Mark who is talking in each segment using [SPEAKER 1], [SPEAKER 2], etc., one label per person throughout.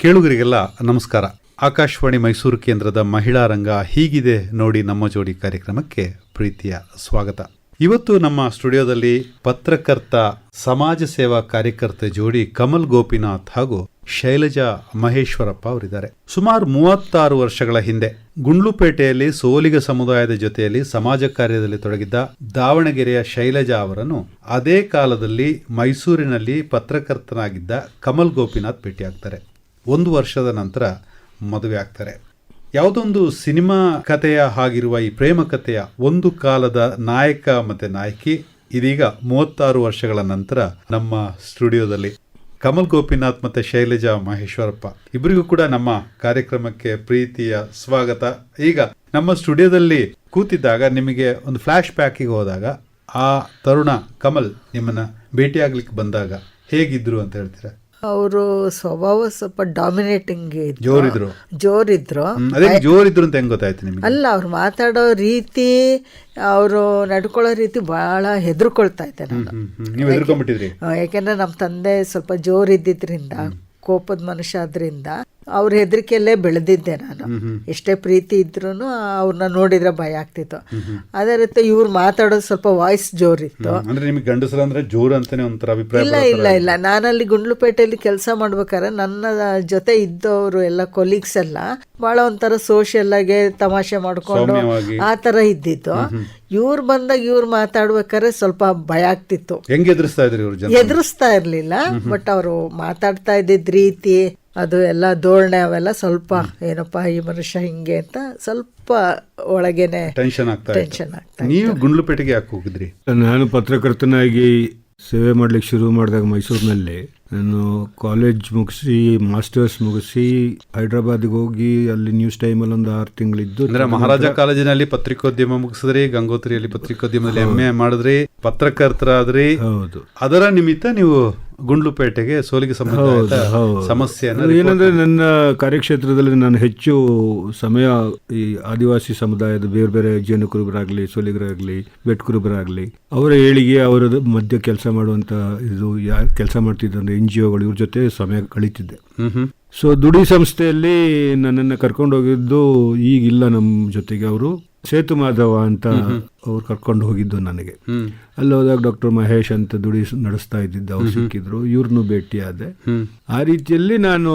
[SPEAKER 1] ಕೇಳುಗರಿಗೆಲ್ಲ ನಮಸ್ಕಾರ. ಆಕಾಶವಾಣಿ ಮೈಸೂರು ಕೇಂದ್ರದ ಮಹಿಳಾ ರಂಗ ಹೀಗಿದೆ ನೋಡಿ ನಮ್ಮ ಜೋಡಿ ಕಾರ್ಯಕ್ರಮಕ್ಕೆ ಪ್ರೀತಿಯ ಸ್ವಾಗತ. ಇವತ್ತು ನಮ್ಮ ಸ್ಟುಡಿಯೋದಲ್ಲಿ ಪತ್ರಕರ್ತ, ಸಮಾಜ ಸೇವಾ ಕಾರ್ಯಕರ್ತೆ ಜೋಡಿ ಕಮಲ್ ಗೋಪಿನಾಥ್ ಹಾಗೂ ಶೈಲಜಾ ಮಹೇಶ್ವರಪ್ಪ ಅವರಿದ್ದಾರೆ. ಸುಮಾರು ಮೂವತ್ತಾರು ವರ್ಷಗಳ ಹಿಂದೆ ಗುಂಡ್ಲುಪೇಟೆಯಲ್ಲಿ ಸೋಲಿಗ ಸಮುದಾಯದ ಜೊತೆಯಲ್ಲಿ ಸಮಾಜ ಕಾರ್ಯದಲ್ಲಿ ತೊಡಗಿದ್ದ ದಾವಣಗೆರೆಯ ಶೈಲಜಾ ಅವರನ್ನು ಅದೇ ಕಾಲದಲ್ಲಿ ಮೈಸೂರಿನಲ್ಲಿ ಪತ್ರಕರ್ತನಾಗಿದ್ದ ಕಮಲ್ ಗೋಪಿನಾಥ್ ಭೇಟಿಯಾಗ್ತಾರೆ. ಒಂದು ವರ್ಷದ ನಂತರ ಮದುವೆ ಆಗ್ತಾರೆ. ಯಾವುದೊಂದು ಸಿನಿಮಾ ಕಥೆಯ ಹಾಗಿರುವ ಈ ಪ್ರೇಮ ಕಥೆಯ ಒಂದು ಕಾಲದ ನಾಯಕ ಮತ್ತು ನಾಯಕಿ ಇದೀಗ ಮೂವತ್ತಾರು ವರ್ಷಗಳ ನಂತರ ನಮ್ಮ ಸ್ಟುಡಿಯೋದಲ್ಲಿ. ಕಮಲ್ ಗೋಪಿನಾಥ್ ಮತ್ತು ಶೈಲಜಾ ಮಹೇಶ್ವರಪ್ಪ ಇಬ್ಬರಿಗೂ ಕೂಡ ನಮ್ಮ ಕಾರ್ಯಕ್ರಮಕ್ಕೆ ಪ್ರೀತಿಯ ಸ್ವಾಗತ. ಈಗ ನಮ್ಮ ಸ್ಟುಡಿಯೋದಲ್ಲಿ ಕೂತಿದ್ದಾಗ ನಿಮಗೆ ಒಂದು ಫ್ಲ್ಯಾಶ್ ಬ್ಯಾಕಿಗೆ ಹೋದಾಗ ಆ ತರುಣ ಕಮಲ್ ನಿಮ್ಮನ್ನು ಭೇಟಿಯಾಗ್ಲಿಕ್ಕೆ ಬಂದಾಗ ಹೇಗಿದ್ರು ಅಂತ ಹೇಳ್ತೀರಾ?
[SPEAKER 2] ಅವರು ಸ್ವಭಾವ ಸ್ವಲ್ಪ ಡಾಮಿನೇಟಿಂಗ್
[SPEAKER 1] ಜೋರಿದ್ರು.
[SPEAKER 2] ಜೋರಿದ್ರು.
[SPEAKER 1] ಜೋರಿದ್ರು ಅಂತ ಹೆಂಗ್ ಗೊತ್ತಾಯ್ತು ನಿಮಗೆ?
[SPEAKER 2] ಅಲ್ಲ ಅವ್ರು ಮಾತಾಡೋ ರೀತಿ ಅವರು ನಡ್ಕೊಳ್ಳೋ ರೀತಿ ಬಹಳ ಹೆದರ್ಕೊಳ್ತಾ ಇದ್ದೆ ನಾನು. ಯಾಕೆಂದ್ರೆ ನಮ್ಮ ತಂದೆ ಸ್ವಲ್ಪ ಜೋರಿದ್ದಿದ್ರಿಂದ ಕೋಪದ ಮನುಷ್ಯ ಆದ್ರಿಂದ ಅವ್ರ ಹೆದರಿಕೆಯಲ್ಲೇ ಬೆಳೆದಿದ್ದೆ ನಾನು. ಎಷ್ಟೇ ಪ್ರೀತಿ ಇದ್ರೂ ಅವ್ರನ್ನ ನೋಡಿದ್ರೆ ಭಯ ಆಗ್ತಿತ್ತು. ಅದೇ ರೀತಿ ಇವ್ರು ಮಾತಾಡೋದು ಸ್ವಲ್ಪ ವಾಯ್ಸ್ ಜೋರಿತ್ತು.
[SPEAKER 1] ಹ್ಮ್. ಅಂದ್ರೆ ನಿಮಗೆ ಗಂಡಸರ ಅಂದ್ರೆ ಜೋರು ಅಂತಾನೆ ಒಂಥರ ಅಭಿಪ್ರಾಯ
[SPEAKER 2] ಇಲ್ಲ ಇಲ್ಲ ಇಲ್ಲ. ನಾನಲ್ಲಿ ಗುಂಡ್ಲುಪೇಟೆಯಲ್ಲಿ ಕೆಲಸ ಮಾಡ್ಬೇಕಾದ್ರೆ ನನ್ನ ಜೊತೆ ಇದ್ದವರು ಎಲ್ಲ ಕೊಲೀಗ್ಸ್ ಎಲ್ಲ ಬಹಳ ಒಂಥರ ಸೋಷಿಯಲ್ ಆಗಿ ತಮಾಷೆ ಮಾಡ್ಕೊಂಡು. ಆ ತರ ಇದ್ದಿತ್ತು ಇವ್ರು ಬಂದಾಗ ಇವ್ರು ಮಾತಾಡ್ಬೇಕಾದ್ರೆ ಸ್ವಲ್ಪ ಭಯ ಆಗ್ತಿತ್ತು.
[SPEAKER 1] ಎದುರಿಸ್ತಾ
[SPEAKER 2] ಇರ್ಲಿಲ್ಲ ಬಟ್ ಅವರು ಮಾತಾಡ್ತಾ ಇದ್ದಿದ್ ರೀತಿ ಅದು ಎಲ್ಲ ಧೋರಣೆ ಅವೆಲ್ಲ ಸ್ವಲ್ಪ ಏನಪ್ಪ ಈ ಮನುಷ್ಯ ಹಿಂಗೆ ಅಂತ ಸ್ವಲ್ಪ ಒಳಗೇನೆ
[SPEAKER 1] ಟೆನ್ಷನ್ ಆಗ್ತಾ
[SPEAKER 2] ಟೆನ್ಷನ್ ಆಗ್ತಾ
[SPEAKER 1] ನೀವು ಗುಂಡ್ಲುಪೇಟೆಗೆ ಯಾಕೆ ಹೋಗಿದ್ರಿ?
[SPEAKER 3] ನಾನು ಪತ್ರಕರ್ತನಾಗಿ ಸೇವೆ ಮಾಡ್ಲಿಕ್ಕೆ ಶುರು ಮಾಡಿದಾಗ ಮೈಸೂರಿನಲ್ಲಿ ನಾನು ಕಾಲೇಜ್ ಮುಗಿಸಿ ಮಾಸ್ಟರ್ಸ್ ಮುಗಿಸಿ ಹೈದ್ರಾಬಾದ್ಗೆ ಹೋಗಿ ಅಲ್ಲಿ ನ್ಯೂಸ್ ಟೈಮಲ್ಲಿ ಒಂದು ಆರು ತಿಂಗಳಿದ್ದು.
[SPEAKER 1] ಅಂದ್ರೆ ಮಹಾರಾಜ ಕಾಲೇಜಿನಲ್ಲಿ ಪತ್ರಿಕೋದ್ಯಮ ಮುಗಿಸಿದ್ರಿ ಗಂಗೋತ್ರಿಯಲ್ಲಿ ಪತ್ರಿಕೋದ್ಯಮದಲ್ಲಿ ಎಂ ಎ ಮಾಡಿದ್ರಿ ಪತ್ರಕರ್ತರಾದ್ರಿ.
[SPEAKER 3] ಹೌದು.
[SPEAKER 1] ಅದರ ನಿಮಿತ್ತ ನೀವು ಗುಂಡ್ಲುಪೇಟೆಗೆ ಸೋಲಿಗೆ ಸಂಬಂಧ ಸಮಸ್ಯೆ
[SPEAKER 3] ಏನಂದ್ರೆ ನನ್ನ ಕಾರ್ಯಕ್ಷೇತ್ರದಲ್ಲಿ ನಾನು ಹೆಚ್ಚು ಸಮಯ ಈ ಆದಿವಾಸಿ ಸಮುದಾಯದ ಬೇರೆ ಬೇರೆ ಜೇನು ಕುರುಬರಾಗ್ಲಿ ಸೋಲಿಗರಾಗ್ಲಿ ಬೆಟ್ ಕುರುಬರಾಗ್ಲಿ ಅವರ ಏಳಿಗೆ ಅವರ ಮಧ್ಯ ಕೆಲಸ ಮಾಡುವಂತ ಇದು ಯಾರು ಕೆಲಸ ಮಾಡ್ತಿದ್ದಂದ್ರೆ ಎನ್ ಜಿ ಒಗಳು ಇವ್ರ ಜೊತೆ ಸಮಯ ಕಳೀತಿದ್ದೆ. ಸೊ ದುಡಿ ಸಂಸ್ಥೆಯಲ್ಲಿ ನನ್ನನ್ನು ಕರ್ಕೊಂಡು ಹೋಗಿದ್ದು ಈಗಿಲ್ಲ ನಮ್ಮ ಜೊತೆಗೆ ಅವರು. ಸೇತು ಮಾಧವ ಅಂತ ಅವ್ರು ಕರ್ಕೊಂಡು ಹೋಗಿದ್ದು ನನಗೆ. ಅಲ್ಲಿ ಹೋದಾಗ ಡಾಕ್ಟರ್ ಮಹೇಶ್ ಅಂತ ದುಡಿ ನಡೆಸ್ತಾ ಇದ್ದಿದ್ದು ಅವ್ರು ಸಿಕ್ಕಿದ್ರು ಇವ್ರನ್ನೂ ಭೇಟಿಯಾದೆ.
[SPEAKER 1] ಆದೆ
[SPEAKER 3] ಆ ರೀತಿಯಲ್ಲಿ ನಾನು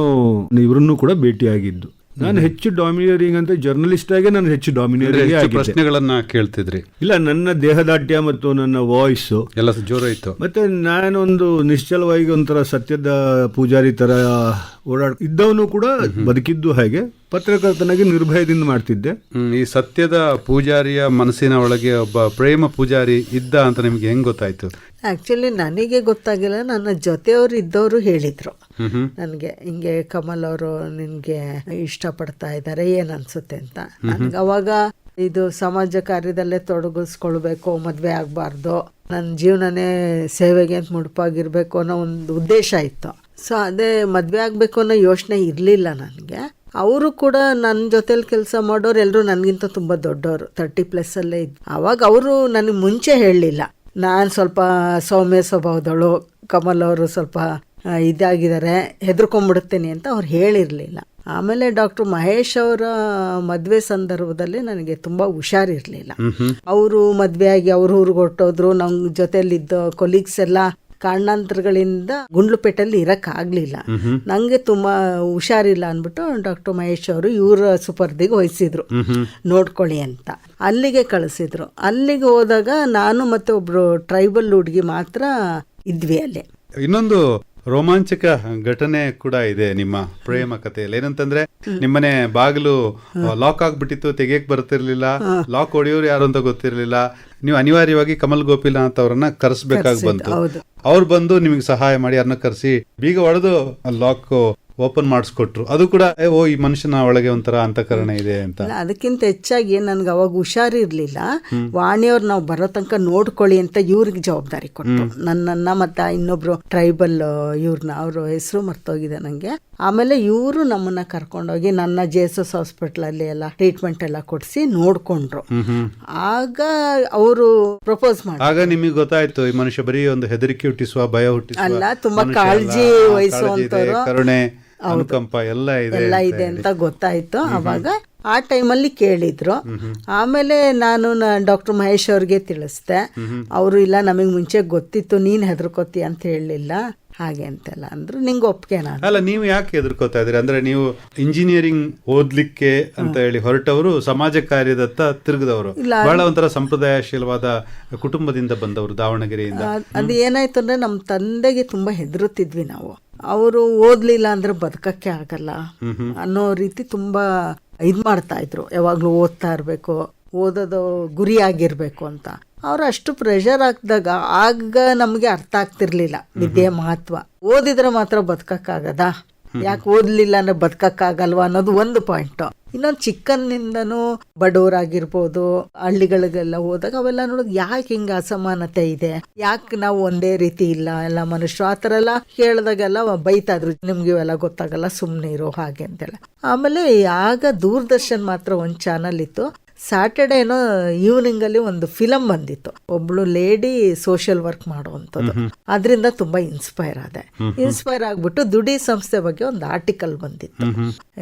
[SPEAKER 3] ಇವ್ರನ್ನೂ ಕೂಡ ಭೇಟಿಯಾಗಿದ್ದು. ನಾನು ಹೆಚ್ಚು ಡಾಮಿನೇರಿಂಗ್ ಅಂತ ಜರ್ನಲಿಸ್ಟ್ ಆಗಿ ನಾನು ಹೆಚ್ಚು ಆಗಿದ್ದೆ.
[SPEAKER 1] ಪ್ರಶ್ನೆಗಳನ್ನ ಕೇಳ್ತಿದ್ರಿ.
[SPEAKER 3] ಇಲ್ಲ ನನ್ನ ದೇಹದಾಟ್ಯ ಮತ್ತು ನನ್ನ ವಾಯ್ಸ್
[SPEAKER 1] ಎಲ್ಲ ಜೋರ ಇತ್ತು
[SPEAKER 3] ಮತ್ತೆ ನಾನೊಂದು ನಿಶ್ಚಲವಾಗಿ ಒಂಥರ ಸತ್ಯದ ಪೂಜಾರಿ ತರ ಓಡಾಡ್ ಇದ್ದವನು ಕೂಡ ಬದುಕಿದ್ದು ಹಾಗೆ. ಪತ್ರಕರ್ತನಾಗಿ ನಿರ್ಭಯದಿಂದ ಮಾಡ್ತಿದ್ದೆ.
[SPEAKER 1] ಈ ಸತ್ಯದ ಪೂಜಾರಿಯ ಮನಸ್ಸಿನ ಒಳಗೆ ಒಬ್ಬ ಪ್ರೇಮ ಪೂಜಾರಿ ಇದ್ದ ಅಂತ ನಿಮ್ಗೆ ಹೆಂಗ್ ಗೊತ್ತಾಯ್ತು?
[SPEAKER 2] ಆಕ್ಚುಲಿ ನನಗೆ ಗೊತ್ತಾಗಿಲ್ಲ. ನನ್ನ ಜೊತೆಯವರು ಇದ್ದವರು ಹೇಳಿದ್ರು. ನನಗೆ ಹಿಂಗೆ ಕಮಲ್ ಅವರು ನಿನ್ಗೆ ಇಷ್ಟಪಡ್ತಾ ಇದ್ದಾರೆ ಏನ್ ಅನ್ಸುತ್ತೆ ಅಂತ. ನನ್ಗೆ ಅವಾಗ ಇದು ಸಮಾಜ ಕಾರ್ಯದಲ್ಲೇ ತೊಡಗಿಸ್ಕೊಳ್ಬೇಕು ಮದ್ವೆ ಆಗ್ಬಾರ್ದು ನನ್ನ ಜೀವನನೇ ಸೇವೆಗೆ ಅಂತ ಮುಡುಪಾಗಿರ್ಬೇಕು ಅನ್ನೋ ಒಂದು ಉದ್ದೇಶ ಇತ್ತು. ಸೊ ಅದೇ ಮದುವೆ ಆಗಬೇಕು ಅನ್ನೋ ಯೋಚನೆ ಇರಲಿಲ್ಲ ನನಗೆ. ಅವರು ಕೂಡ ನನ್ನ ಜೊತೆಲಿ ಕೆಲಸ ಮಾಡೋರು ಎಲ್ಲರೂ ನನಗಿಂತ ತುಂಬ ದೊಡ್ಡವರು ತರ್ಟಿ ಪ್ಲಸ್ ಅಲ್ಲೇ ಇದ್ದು ಅವಾಗ ಅವರು ನನಗೆ ಮುಂಚೆ ಹೇಳಲಿಲ್ಲ. ನಾನು ಸ್ವಲ್ಪ ಸೌಮ್ಯ ಸ್ವಭಾವದವಳು ಕಮಲ್ ಅವರು ಸ್ವಲ್ಪ ಇದಾಗಿದ್ದಾರೆ ಹೆದರ್ಕೊಂಡ್ಬಿಡುತ್ತೇನೆ ಅಂತ ಅವ್ರು ಹೇಳಿರಲಿಲ್ಲ. ಆಮೇಲೆ ಡಾಕ್ಟರ್ ಮಹೇಶ್ ಅವರ ಮದುವೆ ಸಂದರ್ಭದಲ್ಲಿ ನನಗೆ ತುಂಬ ಹುಷಾರಿರಲಿಲ್ಲ. ಅವರು ಮದುವೆ ಆಗಿ ಅವ್ರ ಊರಿಗೆ ಹೊಟ್ಟೋದ್ರು ನಮ್ಮ ಜೊತೆಲಿದ್ದ ಕೊಲೀಗ್ಸ್ ಎಲ್ಲ ಕಾರಣಾಂತರಗಳಿಂದ ಗುಂಡ್ಲುಪೇಟೆಯಲ್ಲಿ ಇರಕ್ಕಾಗ್ಲಿಲ್ಲ ನಂಗೆ ತುಂಬಾ ಹುಷಾರಿಲ್ಲ ಅಂದ್ಬಿಟ್ಟು ಡಾಕ್ಟರ್ ಮಹೇಶ್ ಅವರು ಇವರ ಸುಪರ್ದಿಗೆ ವಹಿಸಿದ್ರು ನೋಡ್ಕೊಳ್ಳಿ ಅಂತ. ಅಲ್ಲಿಗೆ ಕಳಿಸಿದ್ರು. ಅಲ್ಲಿಗೆ ಹೋದಾಗ ನಾನು ಮತ್ತೆ ಒಬ್ರು ಟ್ರೈಬಲ್ ಹುಡುಗಿ ಮಾತ್ರ ಇದ್ವಿ ಅಲ್ಲಿ.
[SPEAKER 1] ಇನ್ನೊಂದು ರೋಮಾಂಚಕ ಘಟನೆ ಕೂಡ ಇದೆ ನಿಮ್ಮ ಪ್ರೇಮ ಕಥೆಯಲ್ಲಿ. ಏನಂತಂದ್ರೆ ನಿಮ್ಮನೆ ಬಾಗಿಲು ಲಾಕ್ ಆಗ್ಬಿಟ್ಟಿತ್ತು ತೆಗಿಯಕ್ ಬರ್ತಿರ್ಲಿಲ್ಲ ಲಾಕ್ ಹೊಡೆಯೋರು ಯಾರು ಅಂತ ಗೊತ್ತಿರ್ಲಿಲ್ಲ. ನೀವು ಅನಿವಾರ್ಯವಾಗಿ ಕಮಲ್ ಗೋಪಿನಾಥ್ ಅವರನ್ನ ಕರೆಸ್ಬೇಕಾಗಿ ಬಂತು. ಅವ್ರು ಬಂದು ನಿಮಗೆ ಸಹಾಯ ಮಾಡಿ ಅನ್ನ ಕರೆಸಿ ಬೀಗ ಒಡೆದು ಲಾಕ್ ಓಪನ್ ಮಾಡಿಸ್ಕೊಟ್ರು. ಅದು ಕೂಡ ಓ ಈ ಮನುಷ್ಯನ ಒಳಗೆ ಒಂಥರ ಅಂತಕರಣ ಇದೆ ಅಂತ.
[SPEAKER 2] ಅದಕ್ಕಿಂತ ಹೆಚ್ಚಾಗಿ ನನ್ಗೆ ಅವಾಗ ಹುಷಾರಿರ್ಲಿಲ್ಲ ವಾಣಿಯವ್ರು ನಾವು ಬರೋ ತನಕ ನೋಡ್ಕೊಳ್ಳಿ ಅಂತ ಇವ್ರಿಗೆ ಜವಾಬ್ದಾರಿ ಕೊಟ್ಟರು ನನ್ನನ್ನ ಮತ್ತ ಇನ್ನೊಬ್ರು ಟ್ರೈಬಲ್ ಇವ್ರನ್ನ ಅವ್ರ ಹೆಸರು ಮರ್ತೋಗಿದೆ ನಂಗೆ. ಆಮೇಲೆ ಇವರು ನಮ್ಮನ್ನ ಕರ್ಕೊಂಡೋಗಿ ನನ್ನ ಜೆ ಎಸ್ ಎಸ್ ಹಾಸ್ಪಿಟ್ಲಲ್ಲಿ ಎಲ್ಲ ಟ್ರೀಟ್ಮೆಂಟ್ ಎಲ್ಲ ಕೊಡಿಸಿ ನೋಡ್ಕೊಂಡ್ರು. ಆಗ ಅವರು ಪ್ರಪೋಸ್ ಮಾಡಿ
[SPEAKER 1] ಆಗ ನಿಮಗೆ ಗೊತ್ತಾಯ್ತು ಈ ಮನುಷ್ಯ ಬರೀ ಒಂದು ಹೆದರಿಕೆ ಹುಟ್ಟಿಸುವ ಭಯ ಹುಟ್ಟಿಸುವ
[SPEAKER 2] ಅಲ್ಲ, ತುಂಬಾ ಕಾಳಜಿ
[SPEAKER 1] ವಹಿಸುವಂತ
[SPEAKER 2] ವಹಿಸುವಂತವ್ರು.
[SPEAKER 1] ಕರುಣೆ. ಅನುಕಂಪ ಎಲ್ಲ ಇದೆ
[SPEAKER 2] ಎಲ್ಲ ಇದೆ ಅಂತ ಗೊತ್ತಾಯ್ತು ಅವಾಗ ಆ ಟೈಮಲ್ಲಿ ಕೇಳಿದ್ರು. ಆಮೇಲೆ ನಾನು ಡಾಕ್ಟರ್ ಮಹೇಶ್ ಅವ್ರಿಗೆ ತಿಳಿಸ್ದೆ. ಅವರು ಇಲ್ಲ ನಮಗೆ ಮುಂಚೆ ಗೊತ್ತಿತ್ತು ನೀನ್ ಹೆದರ್ಕೋತಿ ಅಂತ ಹೇಳಲಿಲ್ಲ. ಹಾಗೆ ಅಂತೆಲ್ಲ ಅಂದ್ರು ನಿಂಗೆ ಒಪ್ಪಿಗೆ ನಾನು.
[SPEAKER 1] ಅಲ್ಲ ನೀವು ಯಾಕೆ ಎದುರ್ಕೋತಾ ಇದ್ರಿ ಅಂದ್ರೆ ನೀವು ಇಂಜಿನಿಯರಿಂಗ್ ಓದ್ಲಿಕ್ಕೆ ಅಂತ ಹೇಳಿ ಹೊರಟವರು ಸಮಾಜ ಕಾರ್ಯದತ್ತ ತಿರುಗಿದವರು. ಬಹಳ ಒಂಥರ ಸಂಪ್ರದಾಯಶೀಲವಾದ ಕುಟುಂಬದಿಂದ ಬಂದವರು ದಾವಣಗೆರೆಯಿಂದ.
[SPEAKER 2] ಅದ್- ಏನಾಯ್ತು ಅಂದ್ರೆ ನಮ್ಮ ತಂದೆಗೆ ತುಂಬಾ ಹೆದರುತ್ತಿದ್ವಿ ನಾವು. ಅವರು ಓದ್ಲಿಲ್ಲ ಅಂದ್ರೆ ಬದುಕಕ್ಕೆ ಆಗಲ್ಲ ಅನ್ನೋ ರೀತಿ ತುಂಬಾ ಇದ್ ಮಾಡ್ತಾ ಇದ್ರು. ಯಾವಾಗ್ಲೂ ಓದ್ತಾ ಇರ್ಬೇಕು ಓದೋದು ಗುರಿ ಆಗಿರ್ಬೇಕು ಅಂತ. ಅವ್ರು ಅಷ್ಟು ಪ್ರೆಷರ್ ಹಾಕಿದಾಗ ಆಗ ನಮಗೆ ಅರ್ಥ ಆಗ್ತಿರ್ಲಿಲ್ಲ. ವಿದ್ಯೆ ಮಹತ್ವ. ಓದಿದ್ರೆ ಮಾತ್ರ ಬದುಕಕ್ಕಾಗದ? ಯಾಕೆ ಓದಲಿಲ್ಲ ಅಂದ್ರೆ ಬದುಕಕ್ಕಾಗಲ್ವಾ ಅನ್ನೋದು ಒಂದು ಪಾಯಿಂಟ್ ಇನ್ನೊಂದು ಚಿಕ್ಕನ್ನಿಂದನೂ ಬಡವರಾಗಿರ್ಬೋದು ಹಳ್ಳಿಗಳಿಗೆಲ್ಲ ಹೋದಾಗ ಅವೆಲ್ಲ ನೋಡೋದು ಯಾಕೆ ಹಿಂಗ ಅಸಮಾನತೆ ಇದೆ? ಯಾಕೆ ನಾವು ಒಂದೇ ರೀತಿ ಇಲ್ಲ? ಎಲ್ಲ ಮನುಷ್ಯರು ಆ ಥರ ಎಲ್ಲ ಕೇಳಿದಾಗೆಲ್ಲ ಬೈತಾದ್ರು. ನಿಮ್ಗೆ ಇವೆಲ್ಲ ಗೊತ್ತಾಗಲ್ಲ ಸುಮ್ಮನೆ ಇರೋ ಹಾಗೆ ಅಂತೆಲ್ಲ. ಆಮೇಲೆ ಆಗ ದೂರದರ್ಶನ್ ಮಾತ್ರ ಒಂದು ಚಾನಲ್ ಇತ್ತು. ಸ್ಯಾಟರ್ಡೇ ಏನೋ ಈವ್ನಿಂಗ್ ಅಲ್ಲಿ ಒಂದು ಫಿಲಮ್ ಬಂದಿತ್ತು. ಒಬ್ಳು ಲೇಡಿ ಸೋಷಿಯಲ್ ವರ್ಕ್ ಮಾಡುವಂಥದ್ದು. ಅದರಿಂದ ತುಂಬಾ ಇನ್ಸ್ಪೈರ್ ಆದೆ. ಇನ್ಸ್ಪೈರ್ ಆಗ್ಬಿಟ್ಟು ದುಡಿ ಸಂಸ್ಥೆ ಬಗ್ಗೆ ಒಂದು ಆರ್ಟಿಕಲ್ ಬಂದಿತ್ತು.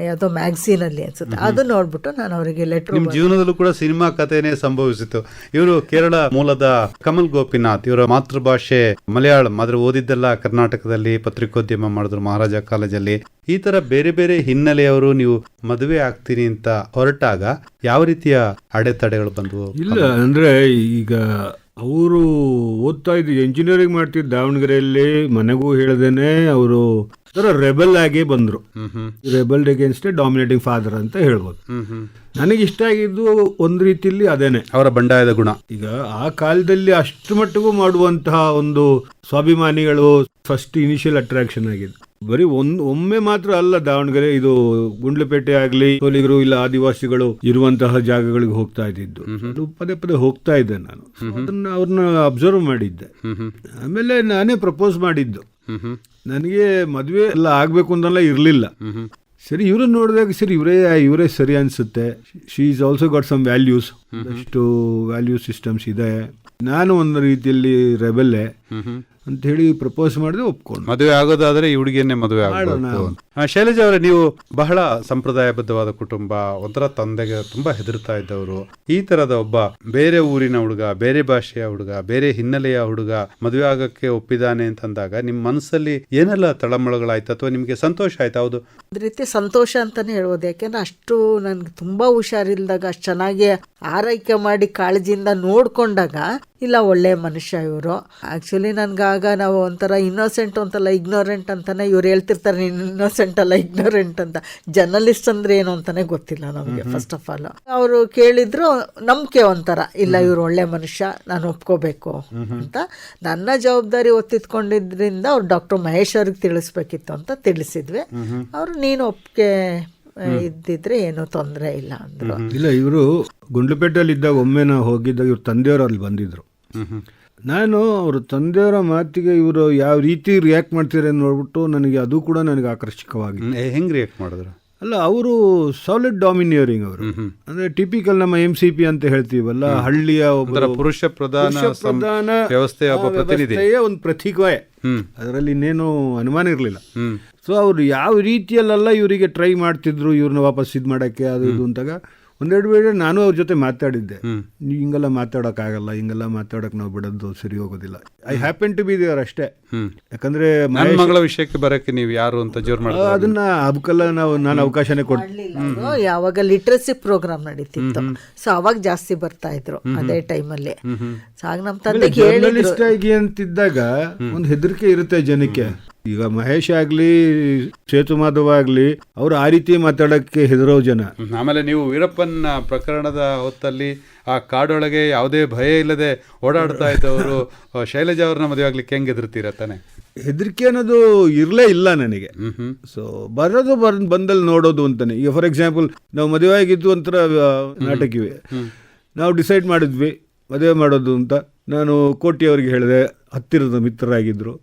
[SPEAKER 2] ಯಾವುದೋ ಮ್ಯಾಗಝೀನ್ ಅಲ್ಲಿ ಅನ್ಸುತ್ತೆ. ಅದು ನೋಡ್ಬಿಟ್ಟು ನಾನು ಅವರಿಗೆ ಲೆಟರ್
[SPEAKER 1] ಜೀವನದಲ್ಲೂ ಕೂಡ ಸಿನಿಮಾ ಕಥೆನೇ ಸಂಭವಿಸಿತು ಇವರು ಕೇರಳ ಮೂಲದ ಕಮಲ್ ಗೋಪಿನಾಥ್. ಇವರ ಮಾತೃಭಾಷೆ ಮಲಯಾಳಂ. ಆದ್ರೆ ಓದಿದ್ದೆಲ್ಲ ಕರ್ನಾಟಕದಲ್ಲಿ ಪತ್ರಿಕೋದ್ಯಮ ಮಾಡಿದ್ರು ಮಹಾರಾಜ ಕಾಲೇಜಲ್ಲಿ. ಈ ತರ ಬೇರೆ ಬೇರೆ ಹಿನ್ನೆಲೆಯವರು ನೀವು ಮದುವೆ ಆಗ್ತೀನಿ ಅಂತ ಹೊರಟಾಗ ಯಾವ ರೀತಿಯ ಅಡೆತಡೆಗಳು ಬಂದವು.
[SPEAKER 3] ಇಲ್ಲ ಅಂದ್ರೆ ಈಗ ಅವರು ಓದ್ತಾ ಇದ್ದ ಇಂಜಿನಿಯರಿಂಗ್ ಮಾಡ್ತಿದ್ದ ದಾವಣಗೆರೆಯಲ್ಲಿ ಮನೆಗೂ ಹೇಳ್ದೇನೆ ಅವರು ರೆಬಲ್ ಆಗಿ ಬಂದ್ರು. ರೆಬಲ್ ಅಗೇನ್ಸ್ಟ್ ಡಾಮಿನೇಟಿಂಗ್ ಫಾದರ್ ಅಂತ ಹೇಳ್ಬೋದು. ನನಗೆ ಇಷ್ಟ ಆಗಿದ್ದು ಒಂದು ರೀತಿಯಲ್ಲಿ ಅದೇನೆ.
[SPEAKER 1] ಅವರ ಬಂಡಾಯದ ಗುಣ.
[SPEAKER 3] ಈಗ ಆ ಕಾಲದಲ್ಲಿ ಅಷ್ಟು ಮಟ್ಟಿಗೂ ಮಾಡುವಂತಹ ಒಂದು ಸ್ವಾಭಿಮಾನಿಗಳು ಫಸ್ಟ್ ಇನಿಷಿಯಲ್ ಅಟ್ರಾಕ್ಷನ್ ಆಗಿದೆ ಬರೀ ಒಂದ್ ಒಮ್ಮೆ ಮಾತ್ರ ಅಲ್ಲ ದಾವಣಗೆರೆ ಇದು ಗುಂಡ್ಲಪೇಟೆ ಆಗ್ಲಿ ಸೋಲಿಗರು ಇಲ್ಲ ಆದಿವಾಸಿಗಳು ಇರುವಂತಹ ಜಾಗಗಳಿಗೆ ಹೋಗ್ತಾ ಇದ್ದಿದ್ದು. ಅದು ಪದೇ ಪದೇ ಹೋಗ್ತಾ ಇದ್ದೆ ನಾನು. ಅದನ್ನ ಅವ್ರನ್ನ ಅಬ್ಸರ್ವ್ ಮಾಡಿದ್ದೆ. ಆಮೇಲೆ ನಾನೇ ಪ್ರಪೋಸ್ ಮಾಡಿದ್ದು. ನನಗೆ ಮದುವೆ ಎಲ್ಲ ಆಗ್ಬೇಕು ಅಂತೆಲ್ಲ ಇರಲಿಲ್ಲ. ಸರಿ ಇವ್ರನ್ನ ನೋಡಿದಾಗ ಸರಿ ಇವರೇ ಇವರೇ ಸರಿ ಅನಿಸುತ್ತೆ. She is also got some values ಅಷ್ಟು ವ್ಯಾಲ್ಯೂ ಸಿಸ್ಟಮ್ಸ್ ಇದೆ. ನಾನು ಒಂದು ರೀತಿಯಲ್ಲಿ ರೆಬೆಲ್ಲೆ ಅಂತ ಹೇಳಿ ಪ್ರಪೋಸ್ ಮಾಡಿದ್ರೆ ಒಪ್ಕೊಂಡು
[SPEAKER 1] ಮದುವೆ ಆಗೋದಾದ್ರೆ ಈ ಹುಡುಗಿಯನ್ನೇ ಮದುವೆ ಆಗೋಣ ಶೈಲಜಾ ಅವರೇ ನೀವು ಬಹಳ ಸಂಪ್ರದಾಯಬದ್ಧವಾದ ಕುಟುಂಬ ಒಂಥರ ತಂದೆಗೆ ತುಂಬಾ ಹೆದರ್ತಾ ಇದ್ದವರು. ಈ ತರದ ಒಬ್ಬ ಬೇರೆ ಊರಿನ ಹುಡುಗ ಬೇರೆ ಭಾಷೆಯ ಹುಡುಗ ಬೇರೆ ಹಿನ್ನೆಲೆಯ ಹುಡುಗ ಮದುವೆ ಆಗಕ್ಕೆ ಒಪ್ಪಿದಾನೆ ಅಂತಂದಾಗ ನಿಮ್ಮ ಮನಸ್ಸಲ್ಲಿ ಏನೆಲ್ಲ ತಳಮಳಗಳಾಯ್ತು ಅಥವಾ ನಿಮ್ಗೆ ಸಂತೋಷ ಆಯ್ತಾ? ಹೌದು.
[SPEAKER 2] ಒಂದ್ ರೀತಿ ಸಂತೋಷ ಅಂತಾನೆ ಹೇಳ್ಬೋದು. ಯಾಕೆಂದ್ರೆ ಅಷ್ಟು ನನ್ಗೆ ತುಂಬಾ ಹುಷಾರಿಲ್ದಾಗ ಅಷ್ಟು ಚೆನ್ನಾಗಿ ಆರೈಕೆ ಮಾಡಿ ಕಾಳಜಿಯಿಂದ ನೋಡ್ಕೊಂಡಾಗ ಇಲ್ಲ ಒಳ್ಳೆ ಮನುಷ್ಯ ಇವರು. ಆಕ್ಚುಲಿ ನನ್ಗಾಗ ನಾವು ಒಂಥರ ಇನ್ನೋಸೆಂಟ್ ಅಂತಲ್ಲ ಇಗ್ನೋರೆಂಟ್ ಅಂತಾನೆ ಇವ್ರು ಹೇಳ್ತಿರ್ತಾರೆ ನೀನು ಇನ್ನೋಸೆಂಟ್ ಅಲ್ಲ ಇಗ್ನೋರೆಂಟ್ ಅಂತ. ಜರ್ನಲಿಸ್ಟ್ ಅಂದ್ರೆ ಏನು ಅಂತಾನೆ ಗೊತ್ತಿಲ್ಲ ನಮಗೆ ಫಸ್ಟ್ ಆಫ್ ಆಲ್ ಅವರು ಕೇಳಿದ್ರು ನಂಬಿಕೆ ಒಂಥರ ಇಲ್ಲ ಇವ್ರು ಒಳ್ಳೆ ಮನುಷ್ಯ ನಾನು ಒಪ್ಕೋಬೇಕು ಅಂತ. ನನ್ನ ಜವಾಬ್ದಾರಿ ಒತ್ತಿತ್ಕೊಂಡಿದ್ರಿಂದ ಅವ್ರು ಡಾಕ್ಟರ್ ಮಹೇಶ್ ಅವ್ರಿಗೆ ತಿಳಿಸ್ಬೇಕಿತ್ತು ಅಂತ ತಿಳಿಸಿದ್ವಿ. ಅವರು ನೀನು ಒಪ್ಪಿಗೆ ಇದ್ದಿದ್ರೆ ಏನು ತೊಂದರೆ ಇಲ್ಲ ಅಂದ್ರು.
[SPEAKER 3] ಇಲ್ಲ ಇವರು ಗುಂಡ್ಲುಪೇಟೆಯಲ್ಲಿ ಇದ್ದಾಗ ಒಮ್ಮೆ ನಾವು ಹೋಗಿದ್ದಾಗ ಇವ್ರ ತಂದೆಯವರು ಅಲ್ಲಿ ಬಂದಿದ್ರು. ನಾನು ಅವ್ರ ತಂದೆಯವರ ಮಾತಿಗೆ ಇವರು ಯಾವ ರೀತಿ ರಿಯಾಕ್ಟ್ ಮಾಡ್ತಾರೆ ನೋಡ್ಬಿಟ್ಟು ನನಗೆ ಅದು ಕೂಡ ನನಗೆ ಆಕರ್ಷಕವಾಗಿ
[SPEAKER 1] ಹೆಂಗೆ ರಿಯಾಕ್ಟ್ ಮಾಡಿದ್ರು?
[SPEAKER 3] ಅಲ್ಲ ಅವರು ಸಾಲಿಡ್ ಡಾಮಿನಿಯರಿಂಗ್ ಅವರು. ಅಂದ್ರೆ ಟಿಪಿಕಲ್ ನಮ್ಮ ಎಂ ಸಿ ಪಿ ಅಂತ ಹೇಳ್ತೀವಲ್ಲ ಹಳ್ಳಿಯ
[SPEAKER 1] ಒಂಥರ
[SPEAKER 3] ಒಬ್ಬ
[SPEAKER 1] ಪುರುಷ ಪ್ರಧಾನ
[SPEAKER 3] ಪ್ರಧಾನ
[SPEAKER 1] ವ್ಯವಸ್ಥೆಯ
[SPEAKER 3] ಒಂದು ಪ್ರತೀಕವೇ. ಅದರಲ್ಲಿ ಇನ್ನೇನು ಅನುಮಾನ ಇರಲಿಲ್ಲ. ಸೊ ಅವ್ರು ಯಾವ ರೀತಿಯಲ್ಲೆಲ್ಲ ಇವರಿಗೆ ಟ್ರೈ ಮಾಡ್ತಿದ್ರು ಇವ್ರನ್ನ ವಾಪಸ್ ಇದು ಮಾಡೋಕ್ಕೆ ಅದು ಇದು ಅಂತಾಗ ಒಂದೆರಡು ವೇಳೆ ನಾನು ಅವ್ರ ಜೊತೆ ಮಾತಾಡಿದ್ದೆ. ಹಿಂಗೆಲ್ಲ ಮಾತಾಡೋಕ್ಕಾಗಲ್ಲ ಹಿಂಗೆಲ್ಲ ಮಾತಾಡೋಕೆ ನಾವು ಬಿಡೋದು ಸರಿ ಹೋಗೋದಿಲ್ಲ. ಐ ಹ್ಯಾಪನ್ ಟು ಬಿ ದೇವರ್ ಅಷ್ಟೇ. ಯಾಕಂದ್ರೆ
[SPEAKER 1] ಮಗಳ ವಿಷಯಕ್ಕೆ ಬರಕ್ಕೆ ನೀವು ಯಾರು ಅಂತ ಜೋರ್ ಮಾಡಿ
[SPEAKER 3] ಅದನ್ನ ಅಬ್ಕಲ್ಲ ನಾವು ನಾನು ಅವಕಾಶನೇ ಕೊಟ್ಟು
[SPEAKER 2] ಯಾವಾಗ ಲಿಟ್ರಸಿ ಪ್ರೋಗ್ರಾಮ್ ನಡೀತಿತ್ತು. ಸೊ ಅವಾಗ ಜಾಸ್ತಿ ಬರ್ತಾ ಇದ್ರು ಅದೇ ಟೈಮಲ್ಲಿ ಸೊ ಆಗ ನಮ್ಮ ತಂದೆ ಹೇಳಿದ್ರು.
[SPEAKER 3] ಜರ್ನಲಿಸ್ಟ್ ಆಗಿ ಅಂತಿದ್ದಾಗ ಒಂದು ಹೆದರಿಕೆ ಇರುತ್ತೆ ಜನಕ್ಕೆ. ಈಗ ಮಹೇಶ್ ಆಗಲಿ ಸೇತು ಮಾಧವ ಆಗಲಿ ಅವರು ಆ ರೀತಿ ಮಾತಾಡಕ್ಕೆ ಹೆದರೋ ಜನ.
[SPEAKER 1] ಆಮೇಲೆ ನೀವು ವೀರಪ್ಪನ ಪ್ರಕರಣದ ಹೊತ್ತಲ್ಲಿ ಆ ಕಾಡೊಳಗೆ ಯಾವುದೇ ಭಯ ಇಲ್ಲದೆ ಓಡಾಡ್ತಾ ಇದ್ದವರು ಅವರು ಶೈಲಜಾ ಅವ್ರನ್ನ ಮದುವೆ ಆಗ್ಲಿಕ್ಕೆ ಹೆಂಗೆ ಹೆದರ್ತೀರ ತಾನೆ?
[SPEAKER 3] ಹೆದರಿಕೆ ಅನ್ನೋದು ಇರಲೇ ಇಲ್ಲ ನನಗೆ. ಸೊ ಬರೋದು ಬರ್ ಬಂದಲ್ಲಿ ನೋಡೋದು ಅಂತಾನೆ. ಈಗ ಫಾರ್ ಎಕ್ಸಾಂಪಲ್ ನಾವು ಮದುವೆ ಆಗಿದ್ದು ಒಂಥರ ನಾಟಕ ಇವೆ ನಾವು ಡಿಸೈಡ್ ಮಾಡಿದ್ವಿ ಮದುವೆ ಮಾಡೋದು ಅಂತ. ನಾನು ಕೋಟಿ ಅವರಿಗೆ ಹೇಳಿದೆ ಹತ್ತಿರದ ಮಿತ್ರರಾಗಿದ್ದರು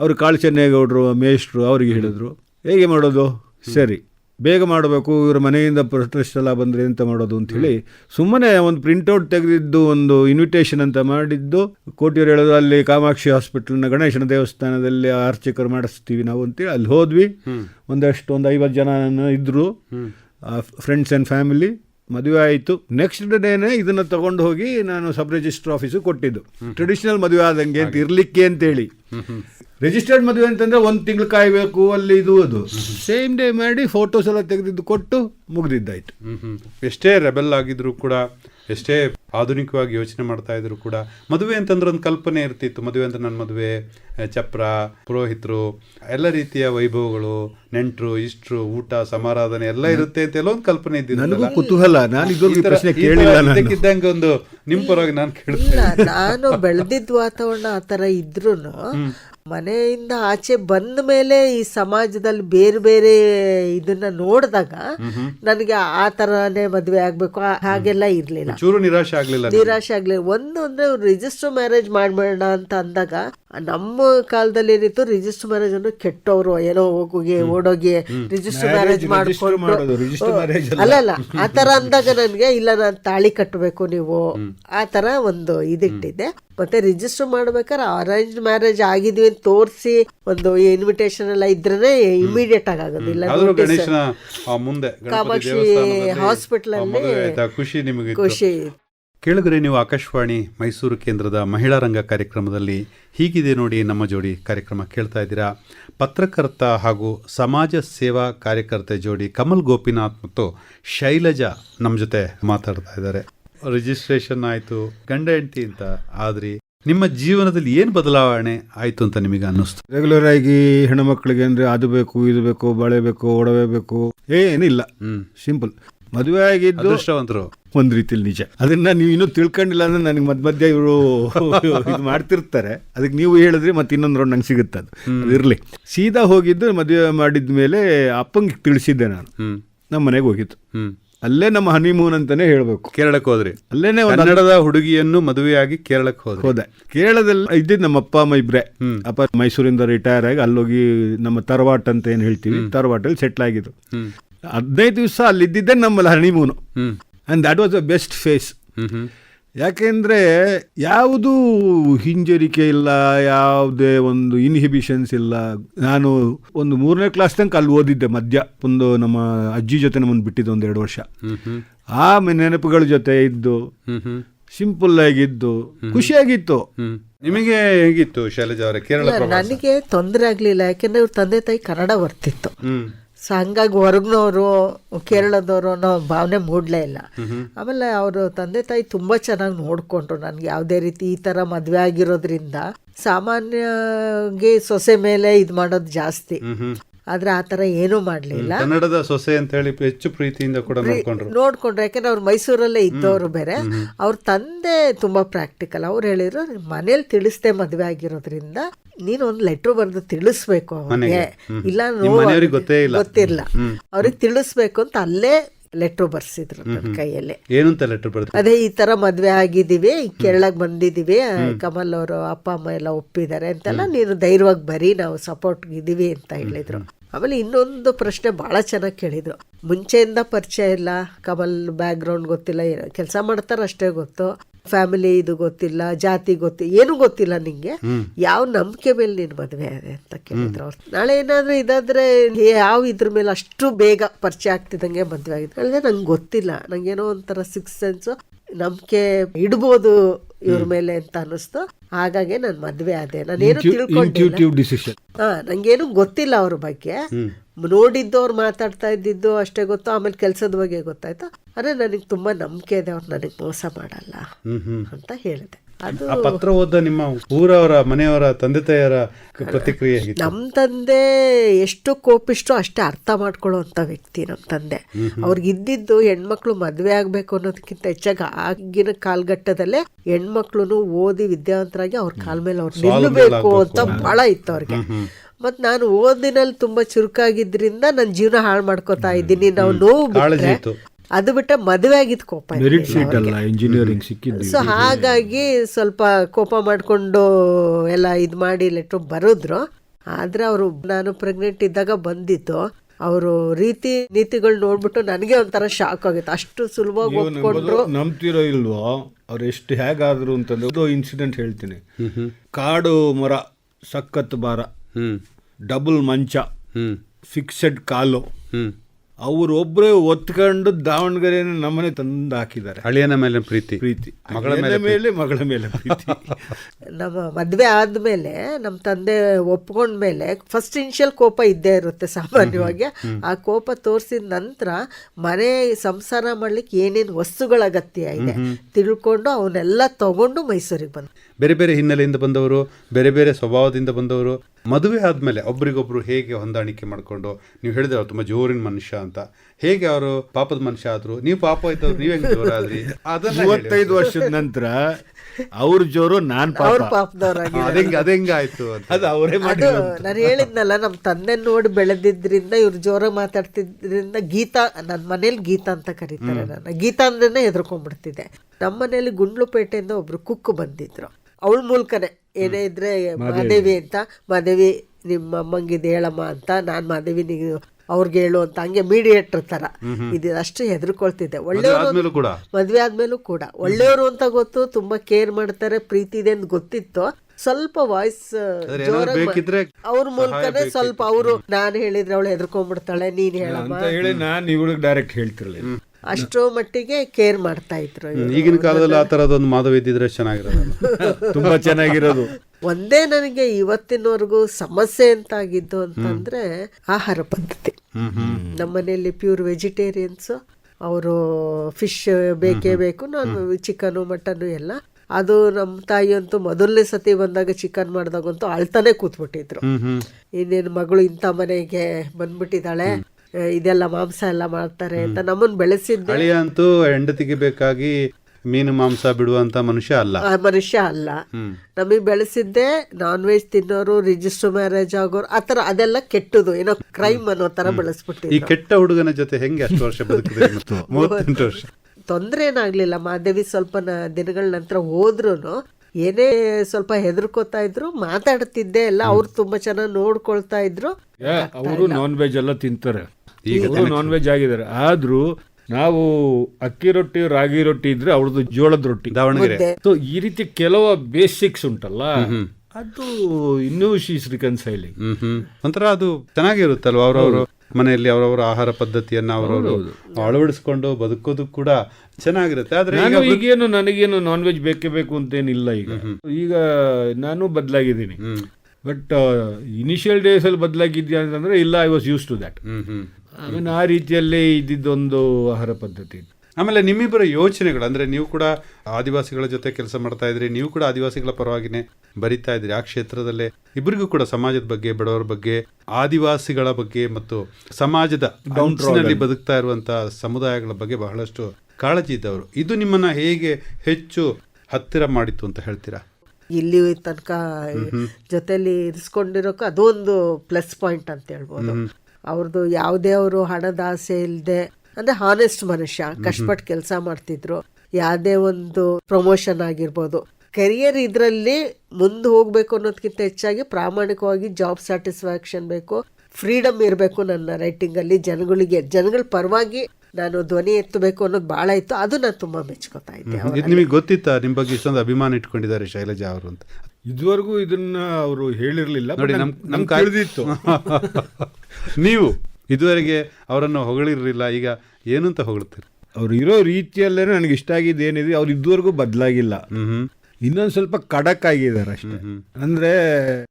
[SPEAKER 3] ಅವರು ಕಾಳಚೆನ್ನೇಗೌಡರು ಮೇಷ್ಟ್ರು ಅವರಿಗೆ ಹೇಳಿದರು. ಹೇಗೆ ಮಾಡೋದು? ಸರಿ ಬೇಗ ಮಾಡಬೇಕು ಇವ್ರ ಮನೆಯಿಂದ ಪ್ರೊಟೆಸ್ಟ್ ಎಲ್ಲ ಬಂದರೆ ಎಂತ ಮಾಡೋದು ಅಂತ ಹೇಳಿ ಸುಮ್ಮನೆ ಒಂದು ಪ್ರಿಂಟೌಟ್ ತೆಗೆದಿದ್ದು ಒಂದು ಇನ್ವಿಟೇಷನ್ ಅಂತ ಮಾಡಿದ್ದು ಕೋಟಿಯವರು ಹೇಳೋದು ಅಲ್ಲಿ ಕಾಮಾಕ್ಷಿ ಹಾಸ್ಪಿಟಲ್ನ ಗಣೇಶನ ದೇವಸ್ಥಾನದಲ್ಲಿ ಅರ್ಚಕರು ಮಾಡಿಸ್ತೀವಿ ನಾವು ಅಂತೇಳಿ ಅಲ್ಲಿ ಹೋದ್ವಿ. ಒಂದಷ್ಟು ಒಂದು ಐವತ್ತು ಜನ ಇದ್ದರು ಫ್ರೆಂಡ್ಸ್ ಆ್ಯಂಡ್ ಫ್ಯಾಮಿಲಿ ಮದುವೆ ಆಯಿತು. ನೆಕ್ಸ್ಟ್ ಡೇನೇ ಇದನ್ನು ತಗೊಂಡು ಹೋಗಿ ನಾನು ಸಬ್ ರಿಜಿಸ್ಟರ್ ಆಫೀಸು ಕೊಟ್ಟಿದ್ದು ಟ್ರೆಡಿಷನಲ್ ಮದುವೆ ಆದಂಗೆ ಅಂತ ಇರಲಿಕ್ಕೆ ಅಂತೇಳಿ ರಿಜಿಸ್ಟರ್ಡ್ ಮದುವೆ ಅಂತಂದ್ರೆ ಒಂದು ತಿಂಗಳು ಕಾಯಬೇಕು ಅಲ್ಲಿ ಇದು ಅದು. ಸೇಮ್ ಡೇ ಮಾಡಿ ಫೋಟೋಸ್ ಎಲ್ಲ ತೆಗೆದಿದ್ದು ಕೊಟ್ಟು ಮುಗಿದಿದ್ದಾಯ್ತು.
[SPEAKER 1] ಎಷ್ಟೇ ರೆಬೆಲ್ ಆಗಿದ್ರು ಕೂಡ ಎಷ್ಟೇ ಆಧುನಿಕವಾಗಿ ಯೋಚನೆ ಮಾಡ್ತಾ ಇದ್ರು ಕೂಡ ಮದುವೆ ಅಂತಂದ್ರೆ ಒಂದು ಕಲ್ಪನೆ ಇರ್ತಿತ್ತು. ಮದುವೆ ಅಂದ್ರೆ ನನ್ನ ಮದುವೆ ಚಪ್ರ ಪುರೋಹಿತರು ಎಲ್ಲ ರೀತಿಯ ವೈಭವಗಳು ನೆಂಟರು ಇಷ್ಟರು ಊಟ ಸಮಾರಾಧನೆ ಎಲ್ಲ ಇರುತ್ತೆ ಅಂತ ಎಲ್ಲ ಒಂದು ಕಲ್ಪನೆ ಇದ್ದಿದ್ದು
[SPEAKER 3] ನನಗೂ ಕುತೂಹಲ. ನಾನು ಕೇಳಿಲ್ಲ
[SPEAKER 1] ಒಂದು ನಿಮ್ಮ ಪರವಾಗಿ ನಾನು ಕೇಳ್ತೀನಿ
[SPEAKER 2] ಇಲ್ಲ ನಾನು ಬೆಳೆದಿದ್ದ ವಾತಾವರಣ ಆ ಥರ ಇದ್ರೂ ಮನೆಯಿಂದ ಆಚೆ ಬಂದ ಮೇಲೆ ಈ ಸಮಾಜದಲ್ಲಿ ಬೇರೆ ಬೇರೆ ಇದನ್ನ ನೋಡಿದಾಗ ನನಗೆ ಆ ತರನೇ ಮದುವೆ ಆಗ್ಬೇಕು ಹಾಗೆಲ್ಲ ಇರ್ಲಿಲ್ಲ.
[SPEAKER 1] ಚೂರು ನಿರಾಶೆ ಆಗ್ಲಿಲ್ಲ
[SPEAKER 2] ನಿರಾಶೆ ಆಗ್ಲಿಲ್ಲ. ಒಂದು ಅಂದ್ರೆ ರಿಜಿಸ್ಟರ್ ಮ್ಯಾರೇಜ್ ಮಾಡ್ಬೇಡ ಅಂತ ಅಂದಾಗ ನಮ್ಮ ಕಾಲದಲ್ಲಿ ಏನಿತ್ತು ರಿಜಿಸ್ಟರ್ ಮ್ಯಾರೇಜ್ ಅನ್ನು ಕೆಟ್ಟವರು ಏನೋ ಹೋಗಿ ಓಡೋಗಿ ರಿಜಿಸ್ಟರ್ ಮ್ಯಾರೇಜ್ ಮಾಡಿಕೊಂಡು ಅಲ್ಲ. ಅಲ್ಲ ಆ ತರ ಅಂದಾಗ ನನ್ಗೆ ಇಲ್ಲ ನಾನು ತಾಳಿ ಕಟ್ಟಬೇಕು ನೀವು. ಆ ತರ ಒಂದು ಇದಿಟ್ಟಿದ್ದೆ. ಮತ್ತೆ ರಿಜಿಸ್ಟರ್ ಮಾಡ್ಬೇಕಾದ್ರೆ ಅರೇಂಜ್ ಮ್ಯಾರೇಜ್ ಆಗಿದ್ವಿ ಅಂತ ತೋರಿಸಿ ಒಂದು ಇನ್ವಿಟೇಷನ್ ಎಲ್ಲ ಇದ್ರೆ ಇಮಿಡಿಯೇಟ್ ಆಗಿ ಆಗೋದಿಲ್ಲ ಕಾಮಾಕ್ಷಿ hospital ಅಲ್ಲಿ
[SPEAKER 1] ಮದುವೆ ಖುಷಿ ನಿಮಗೆ
[SPEAKER 2] ಖುಷಿ.
[SPEAKER 1] ಕೇಳಿದ್ರೆ ನೀವು ಆಕಾಶವಾಣಿ ಮೈಸೂರು ಕೇಂದ್ರದ ಮಹಿಳಾ ರಂಗ ಕಾರ್ಯಕ್ರಮದಲ್ಲಿ ಹೀಗಿದೆ ನೋಡಿ ನಮ್ಮ ಜೋಡಿ ಕಾರ್ಯಕ್ರಮ ಕೇಳ್ತಾ ಇದ್ದೀರಾ. ಪತ್ರಕರ್ತ ಹಾಗೂ ಸಮಾಜ ಸೇವಾ ಕಾರ್ಯಕರ್ತೆ ಜೋಡಿ ಕಮಲ್ ಗೋಪಿನಾಥ್ ಮತ್ತು ಶೈಲಜಾ ನಮ್ಮ ಜೊತೆ ಮಾತಾಡ್ತಾ ಇದ್ದಾರೆ. ರಿಜಿಸ್ಟ್ರೇಷನ್ ಆಯಿತು ಗಂಡ ಹೆಂಡತಿ ಅಂತ. ಆದ್ರಿ ನಿಮ್ಮ ಜೀವನದಲ್ಲಿ ಏನು ಬದಲಾವಣೆ ಆಯಿತು ಅಂತ ನಿಮಗೆ ಅನ್ನಿಸ್ತು?
[SPEAKER 3] ರೆಗ್ಯುಲರ್ ಆಗಿ ಹೆಣ್ಮಕ್ಳಿಗೆ ಅಂದ್ರೆ ಅದು ಬೇಕು ಇದು ಬೇಕು ಬಳೆ ಬೇಕು ಒಡವೆ ಬೇಕು ಏನಿಲ್ಲ.
[SPEAKER 1] ಹ್ಮ್.
[SPEAKER 3] ಸಿಂಪಲ್ ಮದುವೆ ಆಗಿದ್ದು
[SPEAKER 1] ಅದೃಷ್ಟವಂತರು.
[SPEAKER 3] ಒಂದ್ ರೀತಿಲಿ ನಿಜ. ಅದನ್ನ ನೀವು ಇನ್ನೂ ತಿಳ್ಕೊಂಡಿಲ್ಲ ಅಂದ್ರೆ ನನಗೆ ಮಧ್ಯ ಮಧ್ಯ ಇವರು ಇದು ಮಾಡ್ತಿರ್ತಾರೆ. ಅದಕ್ಕೆ ನೀವು ಹೇಳಿದ್ರೆ ಮತ್ತೆ ಇನ್ನೊಂದು ರೌಂಡ್ ನಂಗೆ ಸಿಗುತ್ತೆ ಅದು. ಇರಲಿ. ಸೀದಾ ಹೋಗಿದ್ದು ಮದುವೆ ಮಾಡಿದ ಮೇಲೆ ಅಪ್ಪಂಗೆ ತಿಳಿಸಿದ್ದೆ ನಾನು. ನಮ್ಮ ಮನೆಗೆ ಹೋಗಿದ್ದು. ಅಲ್ಲೇ ನಮ್ಮ ಹನಿಮೂನ್ ಅಂತಾನೆ ಹೇಳ್ಬೇಕು.
[SPEAKER 1] ಕೇರಳಕ್ಕೆ ಹೋದ್ರಿ.
[SPEAKER 3] ಅಲ್ಲೇನೆ
[SPEAKER 1] ಕನ್ನಡದ ಹುಡುಗಿಯನ್ನು ಮದುವೆಯಾಗಿ ಕೇರಳಕ್ಕೆ ಹೋದ
[SPEAKER 3] ಹೋದೆ. ಕೇರಳದಲ್ಲಿ ಇದ್ದಿದ್ದು ನಮ್ಮ ಅಪ್ಪ ಅಮ್ಮ ಇಬ್ರೆ. ಅಪ್ಪ ಮೈಸೂರಿಂದ ರಿಟೈರ್ ಆಗಿ ಅಲ್ಲೋಗಿ ನಮ್ಮ ತರವಾಟ್ ಅಂತ ಏನು ಹೇಳ್ತೀವಿ ತರವಾಟಲ್ಲಿ ಸೆಟ್ಲ್ ಆಗಿದ್ರು ಹದಿನೈದು ದಿವಸ ಅಲ್ಲಿದ್ದಿದ್ದೆ ನಮ್ಮಲ್ಲಿ honeymoon
[SPEAKER 1] hmm
[SPEAKER 3] that was the best phase
[SPEAKER 1] ಯಾಕೆಂದರೆ ಯಾವುದೂ
[SPEAKER 3] ಯಾಕೆಂದ್ರೆ ಯಾವುದು ಹಿಂಜರಿಕೆ ಇಲ್ಲ ಯಾವುದೇ ಒಂದು ಇನ್ಹಿಬಿಷನ್ಸ್ ಇಲ್ಲ. ನಾನು ಒಂದು ಮೂರನೇ ಕ್ಲಾಸ್ ತನಕ ಅಲ್ಲಿ ಓದಿದ್ದೆ ಮಧ್ಯ. ಒಂದು ನಮ್ಮ ಅಜ್ಜಿ ಜೊತೆ ನಮ್ಮನ್ನು ಬಿಟ್ಟಿದ್ದು ಒಂದು ಎರಡು ವರ್ಷ.
[SPEAKER 1] ಹ್ಮ್
[SPEAKER 3] ಆ ನೆನಪುಗಳ ಜೊತೆ ಇದ್ದು ಸಿಂಪಲ್ ಆಗಿದ್ದು ಖುಷಿಯಾಗಿತ್ತು.
[SPEAKER 1] ನಿಮಗೆ ಹೇಗಿತ್ತು ಶೈಲಜಾ ಅವರ ಕೇರಳ ಪ್ರವಾಸ?
[SPEAKER 2] ನನಗೆ ತೊಂದರೆ ಆಗಲಿಲ್ಲ. ಯಾಕೆಂದ್ರೆ ಇವ್ರ ತಂದೆ ತಾಯಿ ಕನ್ನಡ ಬರ್ತಿತ್ತು. ಸೊ ಹಂಗಾಗಿ ಹೊರಗ್ನವರು ಕೇರಳದವರು ಅನ್ನೋ ಭಾವನೆ ಮೂಡಲೇ ಇಲ್ಲ. ಆಮೇಲೆ ಅವರು ತಂದೆ ತಾಯಿ ತುಂಬಾ ಚೆನ್ನಾಗಿ ನೋಡಿಕೊಂಡ್ರು ನನಗೆ ಯಾವುದೇ ರೀತಿ ಈ ತರ ಮದುವೆ ಆಗಿರೋದ್ರಿಂದ. ಸಾಮಾನ್ಯಗೆ ಸೊಸೆ ಮೇಲೆ ಇದು ಮಾಡೋದು ಜಾಸ್ತಿ. ಆದ್ರೆ ಆ ತರ ಏನೂ ಮಾಡ್ಲಿಲ್ಲ.
[SPEAKER 1] ಕನ್ನಡದ ಸೊಸೆ ಅಂತ ಹೇಳಿ ಹೆಚ್ಚು ಪ್ರೀತಿಯಿಂದ ಕೂಡ ನೋಡ್ಕೊಂಡ್ರು.
[SPEAKER 2] ನೋಡ್ಕೊಂಡ್ರು. ಯಾಕಂದ್ರೆ ಅವ್ರು ಮೈಸೂರಲ್ಲೇ ಇದ್ದವರು ಬೇರೆ. ಅವ್ರ ತಂದೆ ತುಂಬಾ ಪ್ರಾಕ್ಟಿಕಲ್ ಅವ್ರು ಹೇಳಿದ್ರು ಮನೇಲಿ ತಿಳಿಸ್ದೆ ಮದ್ವೆ ಆಗಿರೋದ್ರಿಂದ ನೀನು ಒಂದು ಲೆಟ್ರ್ ಬರೆದು ತಿಳಿಸ್ಬೇಕು ಅವ್ರಿಗೆ. ಇಲ್ಲ. ಗೊತ್ತಿಲ್ಲ. ಅವ್ರಿಗೆ ತಿಳಿಸ್ಬೇಕು ಅಂತ ಅಲ್ಲೇ ಲೆಟ್ರ್ ಬರ್ಸಿದ್ರು ನನ್ನ ಕೈಯಲ್ಲಿ.
[SPEAKER 1] ಏನಂತ ಲೆಟರ್
[SPEAKER 2] ಅದೇ ಈ ತರ ಮದ್ವೆ ಆಗಿದೀವಿ ಕೇರಳಕ್ಕೆ ಬಂದಿದೀವಿ ಕಮಲ್ ಅವರು ಅಪ್ಪ ಅಮ್ಮ ಎಲ್ಲ ಒಪ್ಪಿದ್ದಾರೆ ಅಂತೆಲ್ಲ ನೀನು ಧೈರ್ಯವಾಗಿ ಬರೀ ನಾವು ಸಪೋರ್ಟ್ ಇದೀವಿ ಅಂತ ಹೇಳಿದ್ರು. ಆಮೇಲೆ ಇನ್ನೊಂದು ಪ್ರಶ್ನೆ ಬಹಳ ಚೆನ್ನಾಗಿ ಕೇಳಿದ್ರು. ಮುಂಚೆಯಿಂದ ಪರಿಚಯ ಇಲ್ಲ ಕಮಲ್ ಬ್ಯಾಕ್ ಗ್ರೌಂಡ್ ಗೊತ್ತಿಲ್ಲ ಕೆಲಸ ಮಾಡ್ತಾರ ಅಷ್ಟೇ ಗೊತ್ತು. ಫ್ಯಾಮಿಲಿ ಇದು ಗೊತ್ತಿಲ್ಲ ಜಾತಿ ಗೊತ್ತಿ ಏನು ಗೊತ್ತಿಲ್ಲ ನಿಂಗೆ. ಯಾವ ನಂಬಿಕೆ ಮೇಲೆ ನೀನು ಮದುವೆ ಆದೆ ಅಂತ ಕೇಳಿದ್ರು ಅವ್ರು. ನಾಳೆ ಏನಾದ್ರು ಇದಾದ್ರೆ ಯಾವ ಇದ್ರ ಮೇಲೆ ಅಷ್ಟು ಬೇಗ ಪರಿಚಯ ಆಗ್ತಿದ್ದಂಗೆ ಮದುವೆ ಆಗಿದ್ರು ಹೇಳಿದ್ರೆ ನಂಗೆ ಗೊತ್ತಿಲ್ಲ. ನಂಗೇನೋ ಒಂಥರ ಸಿಕ್ಸ್ ಸೆನ್ಸು ನಂಬಿಕೆ ಇಡ್ಬೋದು ಇವ್ರ ಮೇಲೆ ಅಂತ ಅನ್ನಿಸ್ತು. ಹಾಗಾಗಿ ನಾನು ಮದ್ವೆ ಆದೆ. ನಾನೇನು ತಿಳ್ಕೊಂಡಿಲ್ಲ. ಹಾ ನಂಗೇನು ಗೊತ್ತಿಲ್ಲ ಅವ್ರ ಬಗ್ಗೆ. ನೋಡಿದ್ದು ಅವ್ರು ಮಾತಾಡ್ತಾ ಇದ್ದಿದ್ದು ಅಷ್ಟೇ ಗೊತ್ತು ಆಮೇಲೆ ಕೆಲಸದ ಬಗ್ಗೆ ಗೊತ್ತಾಯ್ತು. ಆದ್ರೆ ನನಗೆ ತುಂಬಾ ನಂಬಿಕೆ ಇದೆ ಅವ್ರು ನನಗೆ ಮೋಸ ಮಾಡಲ್ಲ ಅಂತ ಹೇಳಿದೆ.
[SPEAKER 1] ಆ ಪತ್ರ ಓದ ನಿಮ್ಮ ಊರವರ ಮನೆಯವರ ತಂದೆ ತಾಯಿಯರ ಪ್ರತಿಕ್ರಿಯೆ
[SPEAKER 2] ನಮ್ಮ ತಂದೆ ಎಷ್ಟು ಕೋಪಿಷ್ಟು ಅಷ್ಟೇ ಅರ್ಥ ಮಾಡ್ಕೊಳ್ಳೋಂಥ ವ್ಯಕ್ತಿ ನಮ್ಮ ತಂದೆ. ಅವ್ರಿಗಿದ್ದಿದ್ದು ಹೆಣ್ಮಕ್ಳು ಮದುವೆ ಆಗ್ಬೇಕು ಅನ್ನೋದಕ್ಕಿಂತ ಹೆಚ್ಚಾಗಿ ಆಗಿನ ಕಾಲಘಟ್ಟದಲ್ಲೇ ಹೆಣ್ಮಕ್ಳು ಓದಿ ವಿದ್ಯಾವಂತರಾಗಿ ಅವ್ರ ಕಾಲ ಮೇಲೆ ಅವ್ರು ನಿಲ್ಲಬೇಕು ಅಂತ ಬಹಳ ಇತ್ತು ಅವ್ರಿಗೆ. ಮತ್ ನಾನು ಓದಿನಲ್ಲಿ ತುಂಬಾ ಚುರುಕಾಗಿದ್ರಿಂದ ನನ್ನ ಜೀವನ ಹಾಳು ಮಾಡ್ಕೋತಾ ಇದ್ದೀನಿ. ನಾವು ನೋವು ಅದು ಬಿಟ್ಟ ಮದುವೆ ಆಗಿದ್ದು ಕೋಪ
[SPEAKER 3] ಮೆರಿಟ್ ಸೀಟ್ ಅಲ್ಲ ಇಂಜಿನಿಯರಿಂಗ್ ಸಿಕ್ಕಿದ್ದು
[SPEAKER 2] ಸೊ ಹಾಗಾಗಿ ಸ್ವಲ್ಪ ಕೋಪ ಮಾಡ್ಕೊಂಡು ಎಲ್ಲ ಇದು ಮಾಡಿ ಲೆಟ್ರ್ ಬರೋದ್ರು. ಆದ್ರೆ ಅವರು ನಾನು ಪ್ರೆಗ್ನೆಂಟ್ ಇದ್ದಾಗ ಬಂದಿತ್ತು ಅವರು ರೀತಿ ನೀತಿಗಳು ನೋಡ್ಬಿಟ್ಟು ನನಗೆ ಒಂಥರ ಶಾಕ್ ಆಗಿತ್ತು. ಅಷ್ಟು ಸುಲಭವಾಗಿ ಒಪ್ಕೊಂಡ್ರು.
[SPEAKER 3] ನಂಬ್ತಿರೋ ಇಲ್ವೋ? ಅವ್ರು ಎಷ್ಟು ಹೇಗಾದ್ರು ಅಂತಂದ್ರೆ ಒಂದು ಇನ್ಸಿಡೆಂಟ್ ಹೇಳ್ತೀನಿ. ಕಾಡು ಮರ ಸಖತ್ ಬಾರ
[SPEAKER 1] ಹ್ಮ್.
[SPEAKER 3] ಡಬಲ್ ಮಂಚ ಫಿಕ್ಸೆಡ್ ಕಾಲು.
[SPEAKER 1] ಹ್ಮ್
[SPEAKER 3] ಅವ್ರು ಒಬ್ಬರೇ ಒತ್ಕೊಂಡು ದಾವಣಗೆರೆ ನಮ್ಮನೆ ತಂದು ಹಾಕಿದ್ದಾರೆ
[SPEAKER 1] ಹಳಿಯನ ಮೇಲೆ ಪ್ರೀತಿ.
[SPEAKER 3] ಪ್ರೀತಿ.
[SPEAKER 1] ಮಗಳ
[SPEAKER 3] ಮೇಲೆ ಮಗಳ ಮೇಲೆ ಪ್ರೀತಿ.
[SPEAKER 2] ನಮ್ಮ ಮದುವೆ ಆದ್ಮೇಲೆ ನಮ್ಮ ತಂದೆ ಒಪ್ಕೊಂಡ್ಮೇಲೆ ಫಸ್ಟ್ ಇನ್ಷಿಯಲ್ ಕೋಪ ಇದ್ದೇ ಇರುತ್ತೆ ಸಾಮಾನ್ಯವಾಗಿ. ಆ ಕೋಪ ತೋರಿಸಿದ ನಂತರ ಮನೆ ಸಂಸಾರ ಮಾಡ್ಲಿಕ್ಕೆ ಏನೇನು ವಸ್ತುಗಳ ಅಗತ್ಯ ಇದೆ ತಿಳ್ಕೊಂಡು ಅವನ್ನೆಲ್ಲ ತಗೊಂಡು ಮೈಸೂರಿಗೆ ಬಂದ
[SPEAKER 1] ಬೇರೆ ಬೇರೆ ಹಿನ್ನೆಲೆಯಿಂದ ಬಂದವರು ಬೇರೆ ಬೇರೆ ಸ್ವಭಾವದಿಂದ ಬಂದವರು. ಮದುವೆ ಆದಮೇಲೆ ಒಬ್ರಿಗೊಬ್ರು ಹೇಗೆ ಹೊಂದಾಣಿಕೆ ಮಾಡ್ಕೊಂಡು ನೀವು ಹೇಳಿದ್ರೆ ಅವ್ರು ತುಂಬಾ ಜೋರಿನ ಮನುಷ್ಯ ಅಂತ. ಹೇಗೆ ಅವರು ಪಾಪದ ಮನುಷ್ಯ ಆದ್ರು? ನೀವು ಪಾಪ ಆಯ್ತವ್ರು ನೀವ್ ಹೆಂಗ್ ಜೋರ ಆದ್ರಿ
[SPEAKER 3] ಮೂವತ್ತೈದು ವರ್ಷದ ನಂತರ ಅವ್ರ ಜೋರು ನಾನ್
[SPEAKER 2] ಅವ್ರ
[SPEAKER 3] ಪಾಪ
[SPEAKER 2] ಪಾಪದವ್ರಾಗಿ
[SPEAKER 1] ಅದೆಂಗ್ ಅದೆಂಗ ಆಯ್ತು ಅಂತ.
[SPEAKER 3] ಅದು ಅವರೇ ಮಾಡಿ
[SPEAKER 2] ಅದು ನಾನು ಹೇಳಿದ್ನಲ್ಲ ನಮ್ಮ ತಂದೆ ನೋಡಿ ಬೆಳೆದಿದ್ರಿಂದ ಇವ್ರು ಜೋರ ಮಾತಾಡ್ತಿದ್ರಿಂದ ಗೀತಾ ನನ್ನ ಮನೇಲಿ ಗೀತಾ ಅಂತ ಕರೀತಾರೆ ನನ್ನ. ಗೀತಾ ಅಂದ್ರೆ ಹೆದರ್ಕೊಂಡ್ಬಿಡ್ತಿದ್ದೆ. ನಮ್ಮ ಮನೇಲಿ ಗುಂಡ್ಲುಪೇಟೆಯಿಂದ ಒಬ್ರು ಕುಕ್ ಬಂದಿದ್ರು. ಅವಳ ಮೂಲಕನೇ. ಏನೇ ಇದ್ರೆ ಮಾದೇವಿ. ಅಂತ ಮಾದೇವಿ ನಿಮ್ಮ ಅಮ್ಮಂಗಿದ್ ಹೇಳಮ್ಮ ಅಂತ ನಾನು ಮಾದೇವಿ ನೀವು ಅವ್ರಿಗೆ ಹೇಳು ಅಂತ ಹಂಗೆ ಮೀಡಿಯೇಟರ್ ತರ. ಇದು ಅಷ್ಟು ಹೆದರ್ಕೊಳ್ತಿದ್ದೆ. ಒಳ್ಳೆಯವರು
[SPEAKER 1] ಆದ್ಮೇಲೂ ಕೂಡ.
[SPEAKER 2] ಮದ್ವೆ ಆದ್ಮೇಲೂ ಕೂಡ. ಒಳ್ಳೆಯವರು ಅಂತ ಗೊತ್ತು ತುಂಬಾ ಕೇರ್ ಮಾಡ್ತಾರೆ ಪ್ರೀತಿ ಇದೆ ಅಂತ ಗೊತ್ತಿತ್ತು. ಸ್ವಲ್ಪ ವಾಯ್ಸ್ ಅವ್ರ ಮೂಲಕನೇ ಸ್ವಲ್ಪ ಅವರು ನಾನು ಹೇಳಿದ್ರೆ ಅವಳು ಹೆದರ್ಕೊಂಡ್ಬಿಡ್ತಾಳೆ ನೀನ್ ಹೇಳಮ್ಮ.
[SPEAKER 3] ಅಂತ ಹೇಳಿ ನಾನು ಇವಳಿಗೆ ಡೈರೆಕ್ಟ್ ಹೇಳ್ತಿರ್ಲಿಲ್ಲ.
[SPEAKER 2] ಅಷ್ಟೋ ಮಟ್ಟಿಗೆ ಕೇರ್ ಮಾಡ್ತಾ ಇದ್ರು
[SPEAKER 1] ಈಗಿನ ಕಾಲದಲ್ಲಿ ಆ ತರದೊಂದು ಮಾಧವ ಇದ್ದಿದ್ರೆ ಚೆನ್ನಾಗಿರೋದು
[SPEAKER 3] ತುಂಬಾ ಚೆನ್ನಾಗಿರೋದು.
[SPEAKER 2] ಒಂದೇ ನನಗೆ ಇವತ್ತಿನವರೆಗೂ ಸಮಸ್ಯೆ ಅಂತ ಆಗಿದ್ದು ಅಂತಂದ್ರೆ ಆಹಾರ ಪದ್ಧತಿ.
[SPEAKER 1] ನಮ್ಮ ಮನೆಯಲ್ಲಿ
[SPEAKER 2] ನಮ್ಮನೆಯಲ್ಲಿ ಪ್ಯೂರ್ ವೆಜಿಟೇರಿಯನ್ಸ್ ಅವರು ಫಿಶ್ ಬೇಕೇ ಬೇಕು ನಾನು ಚಿಕನು ಮಟನ್ ಎಲ್ಲ. ಅದು ನಮ್ಮ ತಾಯಿ ಅಂತೂ ಮೊದಲನೇ ಸತಿ ಬಂದಾಗ ಚಿಕನ್ ಮಾಡಿದಾಗಂತೂ ಅಳ್ತಾನೆ ಕೂತ್ಬಿಟ್ಟಿದ್ರು. ಇನ್ನೇನು ಮಗಳು ಇಂಥ ಮನೆಗೆ ಬಂದ್ಬಿಟ್ಟಿದ್ದಾಳೆ. ಇದೆಲ್ಲ ಮಾಂಸ ಎಲ್ಲ ಮಾಡ್ತಾರೆ ಅಂತ ನಮ್ಮನ್ನು ಬೆಳೆಸಿದ್ದೆ.
[SPEAKER 1] ಅಳಿಯ ಅಂತೂ ಹೆಂಡತಿಗೆ ಬೇಕಾಗಿ ಮೀನು ಮಾಂಸ ಬಿಡುವಂತ ಮನುಷ್ಯ ಅಲ್ಲ.
[SPEAKER 2] ಆ ಮನುಷ್ಯ ಅಲ್ಲ. ನಮಗೆ ಬೆಳೆಸಿದ್ದೆ ನಾನ್ ವೆಜ್ ತಿನ್ನೋರು ರಿಜಿಸ್ಟರ್ ಮ್ಯಾರೇಜ್ ಆಗೋರು ಆ ಥರ ಅದೆಲ್ಲ ಕೆಟ್ಟದು. ಏನೋ ಕ್ರೈಮ್ ಅನ್ನೋ ತರ ಥರ
[SPEAKER 1] ಈ ಕೆಟ್ಟ ಹುಡುಗನ ಜೊತೆ ಹೆಂಗೆ ಅಷ್ಟು ವರ್ಷ ಬದುಕಿದೆ? ಮೂವತ್ತೆಂಟು ವರ್ಷ.
[SPEAKER 2] ತೊಂದರೆ ಏನಾಗ್ಲಿಲ್ಲ ಮಾದೇವಿ ಸ್ವಲ್ಪ ದಿನಗಳ ನಂತರ ಹೋದ್ರು ಏನೇ ಸ್ವಲ್ಪ ಹೆದರ್ಕೋತಾ ಇದ್ರು ಮಾತಾಡ್ತಿದ್ದೆ ಎಲ್ಲ ಅವ್ರು ತುಂಬಾ ಚೆನ್ನಾಗಿ ನೋಡ್ಕೊಳ್ತಾ ಇದ್ರು.
[SPEAKER 3] ಅವರು ನಾನ್ ವೆಜ್ ಎಲ್ಲ ತಿಂತಾರೆ. ಈಗ ನಾನ್ ವೆಜ್ ಆಗಿದ್ದಾರೆ. ಆದ್ರೂ ನಾವು ಅಕ್ಕಿ ರೊಟ್ಟಿ ರಾಗಿ ರೊಟ್ಟಿ ಇದ್ರೆ ಅವ್ರದ್ದು ಜೋಳದ ರೊಟ್ಟಿ.
[SPEAKER 1] ದಾವಣಗೆರೆ.
[SPEAKER 3] ಸೊ ಈ ರೀತಿ ಕೆಲವು ಬೇಸಿಕ್ಸ್ ಉಂಟಲ್ಲ? ಅದು ಇನ್ನೂ ಶೀಸ್ ರಿಕನ್ಸೈಲಿಂಗ್
[SPEAKER 1] ಒಂಥರ ಅದು ಚೆನ್ನಾಗಿರುತ್ತಲ್ವ? ಅವ್ರವ್ರು ಮನೆಯಲ್ಲಿ ಅವರವರ ಆಹಾರ ಪದ್ಧತಿಯನ್ನ ಅವರವರು ಅಳವಡಿಸ್ಕೊಂಡು ಬದುಕೋದು ಕೂಡ ಚೆನ್ನಾಗಿರುತ್ತೆ. ಆದ್ರೆ
[SPEAKER 3] ನಾನು ಈಗೇನು ನನಗೇನು ನಾನ್ ವೆಜ್ ಬೇಕೇ ಬೇಕು ಅಂತೇನಿಲ್ಲ ಈಗ. ಈಗ ನಾನು ಬದಲಾಗಿದ್ದೀನಿ. ಬಟ್ ಇನಿಷಿಯಲ್ ಡೇಸ್ ಅಲ್ಲಿ ಬದಲಾಗಿದ್ಯಾ ಅಂತಂದ್ರೆ ಇಲ್ಲ I was use to
[SPEAKER 1] hmm
[SPEAKER 3] ಆಮೇಲೆ ಆ ರೀತಿಯಲ್ಲೇ ಇದ್ದಿದ್ದೊಂದು ಆಹಾರ ಪದ್ಧತಿ
[SPEAKER 1] ಆಮೇಲೆ ನಿಮ್ಮಿಬ್ಬರ ಯೋಚನೆಗಳು ಅಂದ್ರೆ ನೀವು ಕೂಡ ಆದಿವಾಸಿಗಳ ಜೊತೆ ಕೆಲಸ ಮಾಡ್ತಾ ಇದ್ರಿ ನೀವು ಕೂಡ ಆದಿವಾಸಿಗಳ ಪರವಾಗಿನೇ ಬರಿತಾ ಇದ್ರಿ. ಆ ಕ್ಷೇತ್ರದಲ್ಲೇ ಇಬ್ಬರಿಗೂ ಕೂಡ ಸಮಾಜದ ಬಗ್ಗೆ ಬಡವರ ಬಗ್ಗೆ ಆದಿವಾಸಿಗಳ ಬಗ್ಗೆ ಮತ್ತು ಸಮಾಜದ ಬದುಕ್ತಾ ಇರುವಂತಹ ಸಮುದಾಯಗಳ ಬಗ್ಗೆ ಬಹಳಷ್ಟು ಕಾಳಜಿ ಇದ್ದವರು. ಇದು ನಿಮ್ಮನ್ನ ಹೇಗೆ ಹೆಚ್ಚು ಹತ್ತಿರ ಮಾಡಿತ್ತು ಅಂತ ಹೇಳ್ತೀರಾ?
[SPEAKER 2] ಇಲ್ಲಿ ತನಕ ಜೊತೆಲಿ ಇರಿಸ್ಕೊಂಡಿರೋಕೆ ಅದೊಂದು ಪ್ಲಸ್ ಪಾಯಿಂಟ್ ಅಂತ ಹೇಳ್ಬೋದು. ಅವ್ರದ್ದು ಯಾವುದೇ ಅವರು ಹಣದ ಆಸೆ ಇಲ್ಲದೆ ಅಂದ್ರೆ ಹಾನೆಸ್ಟ್ ಮನುಷ್ಯ ಕಷ್ಟಪಟ್ಟು ಕೆಲಸ ಮಾಡ್ತಿದ್ರು ಯಾವುದೇ ಒಂದು ಪ್ರಮೋಷನ್ ಆಗಿರ್ಬೋದು. ಕೆರಿಯರ್ ಇದರಲ್ಲಿ ಮುಂದೆ ಹೋಗಬೇಕು ಅನ್ನೋದಕ್ಕಿಂತ ಹೆಚ್ಚಾಗಿ ಪ್ರಾಮಾಣಿಕವಾಗಿ ಜಾಬ್ ಸ್ಯಾಟಿಸ್ಫ್ಯಾಕ್ಷನ್ ಬೇಕು ಫ್ರೀಡಮ್ ಇರಬೇಕು ನನ್ನ ರೈಟಿಂಗಲ್ಲಿ ಜನಗಳಿಗೆ ಜನಗಳ ಪರವಾಗಿ ನಾನು ಧ್ವನಿ ಎತ್ತಬೇಕು ಅನ್ನೋದು ಬಹಳ ಇತ್ತು. ಅದು ನಾನು ತುಂಬಾ ಮೆಚ್ಕೋತಾ ಇದ್ದೆ
[SPEAKER 1] ಇದು ನಿಮಗೆ ಗೊತ್ತಿತ್ತಾ? ನಿಮ್ಮ ಬಗ್ಗೆ ಇಷ್ಟೊಂದು ಅಭಿಮಾನ ಇಟ್ಕೊಂಡಿದ್ದಾರೆ ಶೈಲಜಾ ಅವರು ಅಂತ.
[SPEAKER 3] ಇದುವರೆಗೂ ಇದನ್ನ ಅವರು ಹೇಳಿರಲಿಲ್ಲ
[SPEAKER 1] ನೋಡಿ ನಮ್
[SPEAKER 3] ತಿಳಿದಿತ್ತು.
[SPEAKER 1] ನೀವು ಇದುವರೆಗೆ ಅವರನ್ನು ಹೊಗಳಿರಲಿಲ್ಲ ಈಗ ಏನು ಅಂತ ಹೊಗಳ್ತೀರಿ?
[SPEAKER 3] ಅವ್ರು ಇರೋ ರೀತಿಯಲ್ಲೇ ನನಗೆ ಇಷ್ಟ ಆಗಿದ್ದು ಏನಿದೆ ಅವ್ರು ಇದುವರೆಗೂ ಬದಲಾಗಿಲ್ಲ. ಇನ್ನೊಂದು ಸ್ವಲ್ಪ ಖಡಕ್ ಆಗಿದ್ದಾರೆ ಅಷ್ಟೇ. ಅಂದ್ರೆ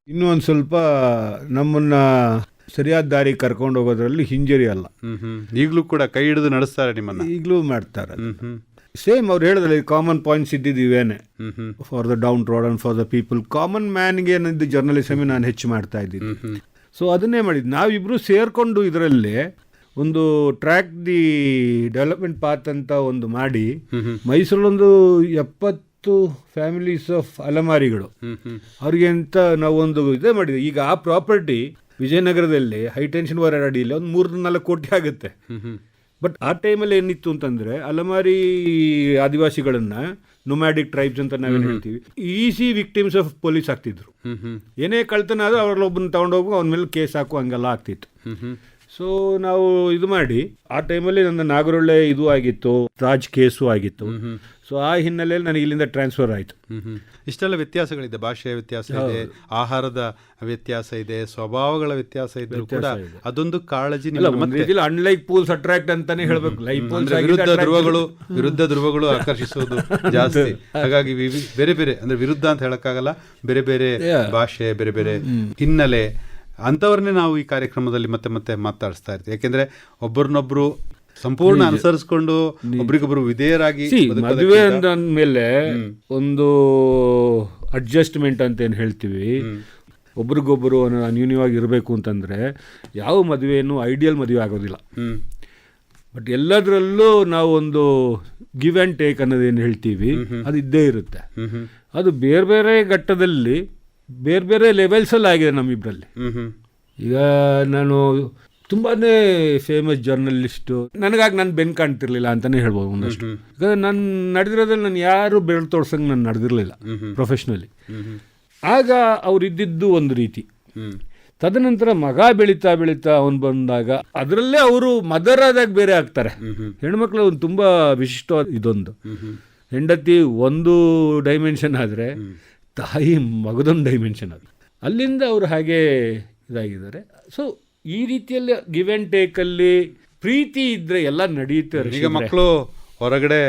[SPEAKER 3] ಇನ್ನೂ ಒಂದು ಸ್ವಲ್ಪ ನಮ್ಮನ್ನ ಸರಿಯಾದ ದಾರಿ ಕರ್ಕೊಂಡು ಹೋಗೋದ್ರಲ್ಲಿ ಹಿಂಜರಿ ಅಲ್ಲ.
[SPEAKER 1] ಈಗಲೂ ಕೂಡ ಕೈ ಹಿಡಿದು ನಡೆಸ್ತಾರೆ ನಿಮ್ಮನ್ನ.
[SPEAKER 3] ಈಗಲೂ ಮಾಡ್ತಾರೆ. ಸೇಮ್ ಅವ್ರು ಹೇಳಿದ್ರೆ ಕಾಮನ್ ಪಾಯಿಂಟ್ಸ್ ಇದ್ದಿದ್ದು ಇವೇನೆ. For the down road and for the people common ಮ್ಯಾನ್ಗೆ ಏನಿದ್ದು ಜರ್ನಲಿಸಮ್ ನಾನು ಹೆಚ್ಚು ಮಾಡ್ತಾ ಇದ್ದೀನಿ. ಸೊ ಅದನ್ನೇ ಮಾಡಿದ್ದು. ನಾವಿಬ್ರು ಸೇರಿಕೊಂಡು ಇದರಲ್ಲಿ ಒಂದು ಟ್ರ್ಯಾಕ್ ದಿ ಡೆವಲಪ್ಮೆಂಟ್ ಪಾತ್ ಅಂತ ಒಂದು ಮಾಡಿ ಮೈಸೂರಲ್ಲೊಂದು ಎಪ್ಪತ್ತು ಫ್ಯಾಮಿಲೀಸ್ ಆಫ್ ಅಲಮಾರಿಗಳು. ಅವ್ರಿಗೆ ಅಂತ ನಾವೊಂದು ಇದೇ ಮಾಡಿದ್ವಿ. ಈಗ ಆ ಪ್ರಾಪರ್ಟಿ ವಿಜಯನಗರದಲ್ಲಿ ಹೈ ಟೆನ್ಷನ್ ವೈರ್ ಅಡಿಯಲ್ಲಿ ಒಂದು ಮೂರು ನಾಲ್ಕು ಕೋಟಿ ಆಗುತ್ತೆ. ಬಟ್ ಆ ಟೈಮಲ್ಲಿ ಏನಿತ್ತು ಅಂತಂದರೆ ಅಲಮಾರಿ ಆದಿವಾಸಿಗಳನ್ನ ನೊಮ್ಯಾಡಿಕ್ ಟ್ರೈಬ್ಸ್ ಅಂತ ನಾವೇನು ಹೇಳ್ತೀವಿ ಈಸಿ ವಿಕ್ಟಿಮ್ಸ್ ಆಫ್ ಪೊಲೀಸ್ ಆಗ್ತಿದ್ರು. ಏನೇ ಕಳ್ತನ ಆದರೂ ಅವ್ರಲ್ಲಿ ಒಬ್ಬನ ತಗೊಂಡೋಗು ಅವನ ಮೇಲೆ ಕೇಸ್ ಹಾಕು ಹಂಗೆಲ್ಲ ಆಗ್ತಿತ್ತು. ಸೊ ನಾವು ಇದು ಮಾಡಿ ಆ ಟೈಮಲ್ಲಿ ನನ್ನ ನಾಗರೊಳ್ಳೆ ಇದು ಆಗಿತ್ತು ರಾಜ್ ಕೇಸು ಆಗಿತ್ತು. ಸೊ ಆ ಹಿನ್ನೆಲೆಯಲ್ಲಿ ನನಗೆ ಇಲ್ಲಿಂದ ಟ್ರಾನ್ಸ್ಫರ್ ಆಯಿತು.
[SPEAKER 1] ಇಷ್ಟೆಲ್ಲ ವ್ಯತ್ಯಾಸಗಳಿದೆ ಭಾಷೆಯ ವ್ಯತ್ಯಾಸ ಇದೆ ಆಹಾರದ ವ್ಯತ್ಯಾಸ ಇದೆ ಸ್ವಭಾವಗಳ ವ್ಯತ್ಯಾಸ ಇದೆ ಕೂಡ ಅದೊಂದು ಕಾಳಜಿ
[SPEAKER 3] ಅನ್ಲೈಕ್ ಪೂಲ್ಸ್ ಅಟ್ರಾಕ್ಟ್ ಅಂತಾನೆ ಹೇಳ್ಬೇಕು. ಪೂಲ್ಸ್
[SPEAKER 1] ವಿರುದ್ಧ ಧ್ರುವಗಳು ವಿರುದ್ಧ ಧ್ರುವಗಳು ಆಕರ್ಷಿಸೋದು ಜಾಸ್ತಿ. ಹಾಗಾಗಿ ಬೇರೆ ಬೇರೆ ಅಂದ್ರೆ ವಿರುದ್ಧ ಅಂತ ಹೇಳಕ್ಕಾಗಲ್ಲ ಬೇರೆ ಬೇರೆ ಭಾಷೆ ಬೇರೆ ಬೇರೆ ಹಿನ್ನೆಲೆ ಅಂತವ್ರನ್ನೇ ನಾವು ಈ ಕಾರ್ಯಕ್ರಮದಲ್ಲಿ ಮತ್ತೆ ಮತ್ತೆ ಮಾತಾಡಿಸ್ತಾ ಇರ್ತೀವಿ. ಯಾಕೆಂದ್ರೆ ಒಬ್ಬರನ್ನೊಬ್ರು ಸಂಪೂರ್ಣ ಅನುಸರಿಸ್ಕೊಂಡು ಒಬ್ರಿಗೊಬ್ರು ವಿಧೇಯರಾಗಿ
[SPEAKER 3] ಮದುವೆ ಅಂದ್ಮೇಲೆ ಒಂದು ಅಡ್ಜಸ್ಟ್ಮೆಂಟ್ ಅಂತ ಏನು ಹೇಳ್ತೀವಿ ಒಬ್ರಿಗೊಬ್ಬರು ಅನ್ಯೂನ್ಯವಾಗಿ ಇರಬೇಕು ಅಂತಂದ್ರೆ ಯಾವ ಮದುವೆಯನ್ನು ಐಡಿಯಲ್ ಮದುವೆ ಆಗೋದಿಲ್ಲ. ಬಟ್ ಎಲ್ಲದರಲ್ಲೂ ನಾವು ಒಂದು ಗಿವ್ ಆ್ಯಂಡ್ ಟೇಕ್ ಅನ್ನೋದೇನು ಹೇಳ್ತೀವಿ ಅದು ಇದ್ದೇ ಇರುತ್ತೆ. ಅದು ಬೇರೆ ಬೇರೆ ಘಟ್ಟದಲ್ಲಿ ಬೇರೆ ಬೇರೆ ಲೆವೆಲ್ಸಲ್ಲಿ ಆಗಿದೆ ನಮ್ಮಿಬ್ಬರಲ್ಲಿ ಈಗ ನಾನು ತುಂಬಾ ಫೇಮಸ್ ಜರ್ನಲಿಸ್ಟು ನನಗಾಗಿ ನಾನು ಬೆನ್ ಕಾಣ್ತಿರ್ಲಿಲ್ಲ ಅಂತಲೇ ಹೇಳ್ಬೋದು ಒಂದಷ್ಟು. ಯಾಕಂದ್ರೆ ನಾನು ನಡೆದಿರೋದ್ರಲ್ಲಿ ನಾನು ಯಾರು ಬೆರಳು ತೋರ್ಸಂಗೆ ನಾನು ನಡೆದಿರಲಿಲ್ಲ ಪ್ರೊಫೆಷ್ನಲಿ ಆಗ ಅವ್ರು ಇದ್ದಿದ್ದು ಒಂದು ರೀತಿ. ತದನಂತರ ಮಗ ಬೆಳೀತಾ ಬೆಳೀತಾ ಅವನು ಬಂದಾಗ ಅದರಲ್ಲೇ ಅವರು ಮದರ್ ಆದಾಗ ಬೇರೆ ಆಗ್ತಾರೆ. ಹೆಣ್ಮಕ್ಳು ಒಂದು ತುಂಬ ವಿಶಿಷ್ಟವಾದ ಇದೊಂದು. ಹೆಂಡತಿ ಒಂದು ಡೈಮೆನ್ಷನ್ ಆದರೆ ತಾಯಿ ಮಗದೊಂದು ಡೈಮೆನ್ಷನ್ ಅದು. ಅಲ್ಲಿಂದ ಅವರು ಹಾಗೆ ಇದಾಗಿದ್ದಾರೆ. ಸೊ ಈ ರೀತಿಯಲ್ಲಿ ಗಿವ್ ಆ್ಯಂಡ್ ಟೇಕಲ್ಲಿ ಪ್ರೀತಿ ಇದ್ದರೆ ಎಲ್ಲ ನಡೆಯುತ್ತೆ
[SPEAKER 1] ಈಗ ಮಕ್ಕಳು ಹೊರಗಡೆ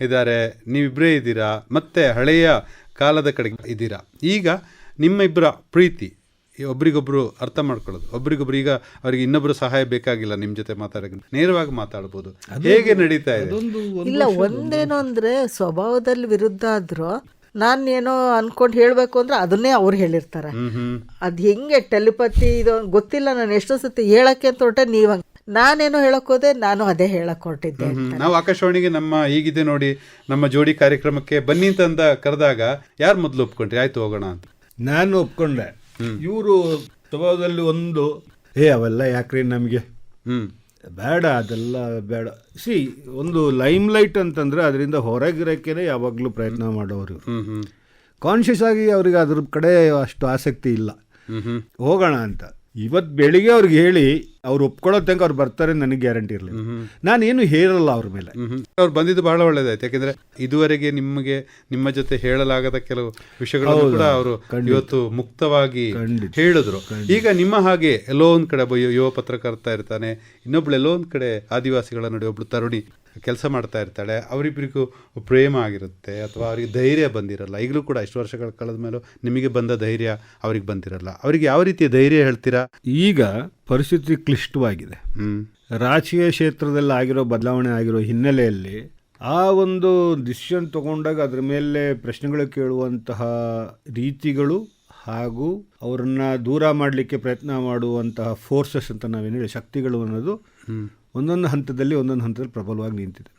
[SPEAKER 1] ಇದ್ದಾರೆ ನೀವಿಬ್ಬರೇ ಇದ್ದೀರಾ ಮತ್ತೆ ಹಳೆಯ ಕಾಲದ ಕಡೆಗೆ ಇದ್ದೀರಾ? ಈಗ ನಿಮ್ಮ ಇಬ್ಬರ ಪ್ರೀತಿ ಈ ಒಬ್ರಿಗೊಬ್ರು ಅರ್ಥ ಮಾಡ್ಕೊಳ್ಳೋದು ಒಬ್ರಿಗೊಬ್ರು ಈಗ ಅವ್ರಿಗೆ ಇನ್ನೊಬ್ರು ಸಹಾಯ ಬೇಕಾಗಿಲ್ಲ ನಿಮ್ಮ ಜೊತೆ ಮಾತಾಡಕ್ಕೆ. ನೇರವಾಗಿ ಮಾತಾಡ್ಬೋದು. ಹೇಗೆ ನಡೀತಾ ಇದೆ?
[SPEAKER 2] ಇಲ್ಲ ಒಂದೇನು ಅಂದ್ರೆ ಸ್ವಭಾವದಲ್ಲಿ ವಿರುದ್ಧ ಆದ್ರೂ ನಾನೇನೋ ಅನ್ಕೊಂಡು ಹೇಳಬೇಕು ಅಂದ್ರೆ ಅದನ್ನೇ ಅವ್ರು ಹೇಳಿರ್ತಾರೆ.
[SPEAKER 1] ಅದು ಹ್ಮ್
[SPEAKER 2] ಅದ್ ಹೆಂಗೆ ಟೆಲಿಪತಿ ಇದು ಗೊತ್ತಿಲ್ಲ ನಾನು ಎಷ್ಟೋ ಸತಿ ಹೇಳಕ್ಕೆ ಅಂತ ಹೊರಟೆ ನೀವು ನಾನೇನು ನಾನೇನೋ ಹೇಳಕ್ ಹೋದೆ ನಾನು ಅದೇ ಹೇಳಕ್ ಹೊರಟಿದ್ದೆ
[SPEAKER 1] ಹ್ಮ್. ನಾವು ಆಕಾಶವಾಣಿಗೆ ನಮ್ಮ ಈಗಿದೆ ನೋಡಿ ನಮ್ಮ ಜೋಡಿ ಕಾರ್ಯಕ್ರಮಕ್ಕೆ ಬನ್ನಿ ಅಂತಂದ ಕರೆದಾಗ ಯಾರು ಮೊದಲು ಒಪ್ಕೊಂಡ್ರಿ? ಆಯ್ತು ಹೋಗೋಣ ಅಂತ.
[SPEAKER 3] ನಾನು ಒಪ್ಕೊಂಡೆ. ಇವರು ಸ್ವಭಾವದಲ್ಲಿ ಒಂದು ಏ ಅವೆಲ್ಲ ಯಾಕ್ರಿ ನಮಗೆ?
[SPEAKER 1] ಹ್ಮ್.
[SPEAKER 3] ಬೇಡ ಅದೆಲ್ಲ ಬೇಡ. ಸಿ ಒಂದು ಲೈಮ್ ಲೈಟ್ ಅಂತಂದರೆ ಅದರಿಂದ ಹೊರಗಿರೋಕ್ಕೇನೆ ಯಾವಾಗಲೂ ಪ್ರಯತ್ನ ಮಾಡೋರು ಕಾನ್ಷಿಯಸ್ ಆಗಿ ಅವ್ರಿಗೆ ಅದ್ರ ಕಡೆ ಅಷ್ಟು ಆಸಕ್ತಿ ಇಲ್ಲ. ಹೋಗೋಣ ಅಂತ. ಇವತ್ತು ಬೆಳಿಗ್ಗೆ ಅವ್ರಿಗೆ ಹೇಳಿ ಅವ್ರು ಒಪ್ಕೊಳ್ಳೋ ತನಕ ಅವ್ರು ಬರ್ತಾರೆ ನನಗೆ ಗ್ಯಾರಂಟಿ ಇರಲಿಲ್ಲ. ನಾನೇನು ಹೇಳಲ್ಲ ಅವ್ರ ಮೇಲೆ.
[SPEAKER 1] ಅವ್ರು ಬಂದಿದ್ದು ಬಹಳ ಒಳ್ಳೇದಾಯ್ತು. ಯಾಕೆಂದ್ರೆ ಇದುವರೆಗೆ ನಿಮಗೆ ನಿಮ್ಮ ಜೊತೆ ಹೇಳಲಾಗದ ಕೆಲವು ವಿಷಯಗಳನ್ನು ಕೂಡ ಅವರು ಇವತ್ತು ಮುಕ್ತವಾಗಿ ಹೇಳಿದ್ರು. ಈಗ ನಿಮ್ಮ ಹಾಗೆ ಎಲ್ಲೋ ಒಂದ್ ಕಡೆ ಯುವ ಪತ್ರಕರ್ತ ಇರ್ತಾನೆ ಇನ್ನೊಬ್ಳು ಎಲ್ಲೋ ಒಂದ್ ಕಡೆ ಆದಿವಾಸಿಗಳ ನಡುವೆ ಒಬ್ಳು ತರುಣಿ ಕೆಲಸ ಮಾಡ್ತಾ ಇರ್ತಾಳೆ ಅವರಿಬ್ಬರಿಗೂ ಪ್ರೇಮ ಆಗಿರುತ್ತೆ ಅಥವಾ ಅವರಿಗೆ ಧೈರ್ಯ ಬಂದಿರಲ್ಲ. ಈಗಲೂ ಕೂಡ ಇಷ್ಟು ವರ್ಷಗಳ ಕಳೆದ ಮೇಲೂ ನಿಮಗೆ ಬಂದ ಧೈರ್ಯ ಅವ್ರಿಗೆ ಬಂದಿರಲ್ಲ. ಅವರಿಗೆ ಯಾವ ರೀತಿಯ ಧೈರ್ಯ ಹೇಳ್ತೀರಾ?
[SPEAKER 3] ಈಗ ಪರಿಸ್ಥಿತಿ ಕ್ಲಿಷ್ಟವಾಗಿದೆ. ರಾಜಕೀಯ ಕ್ಷೇತ್ರದಲ್ಲಿ ಆಗಿರೋ ಬದಲಾವಣೆ ಆಗಿರೋ ಹಿನ್ನೆಲೆಯಲ್ಲಿ ಆ ಒಂದು ಡಿಸಿಷನ್ ತಗೊಂಡಾಗ ಅದ್ರ ಮೇಲೆ ಪ್ರಶ್ನೆಗಳು ಕೇಳುವಂತಹ ರೀತಿಗಳು ಹಾಗೂ ಅವರನ್ನು ದೂರ ಮಾಡಲಿಕ್ಕೆ ಪ್ರಯತ್ನ ಮಾಡುವಂತಹ ಫೋರ್ಸಸ್ ಅಂತ ನಾವೇನು ಹೇಳಿ ಶಕ್ತಿಗಳು ಅನ್ನೋದು ಒಂದೊಂದು ಹಂತದಲ್ಲಿ ಒಂದೊಂದು ಹಂತದಲ್ಲಿ ಪ್ರಬಲವಾಗಿ ನಿಂತಿದೆ.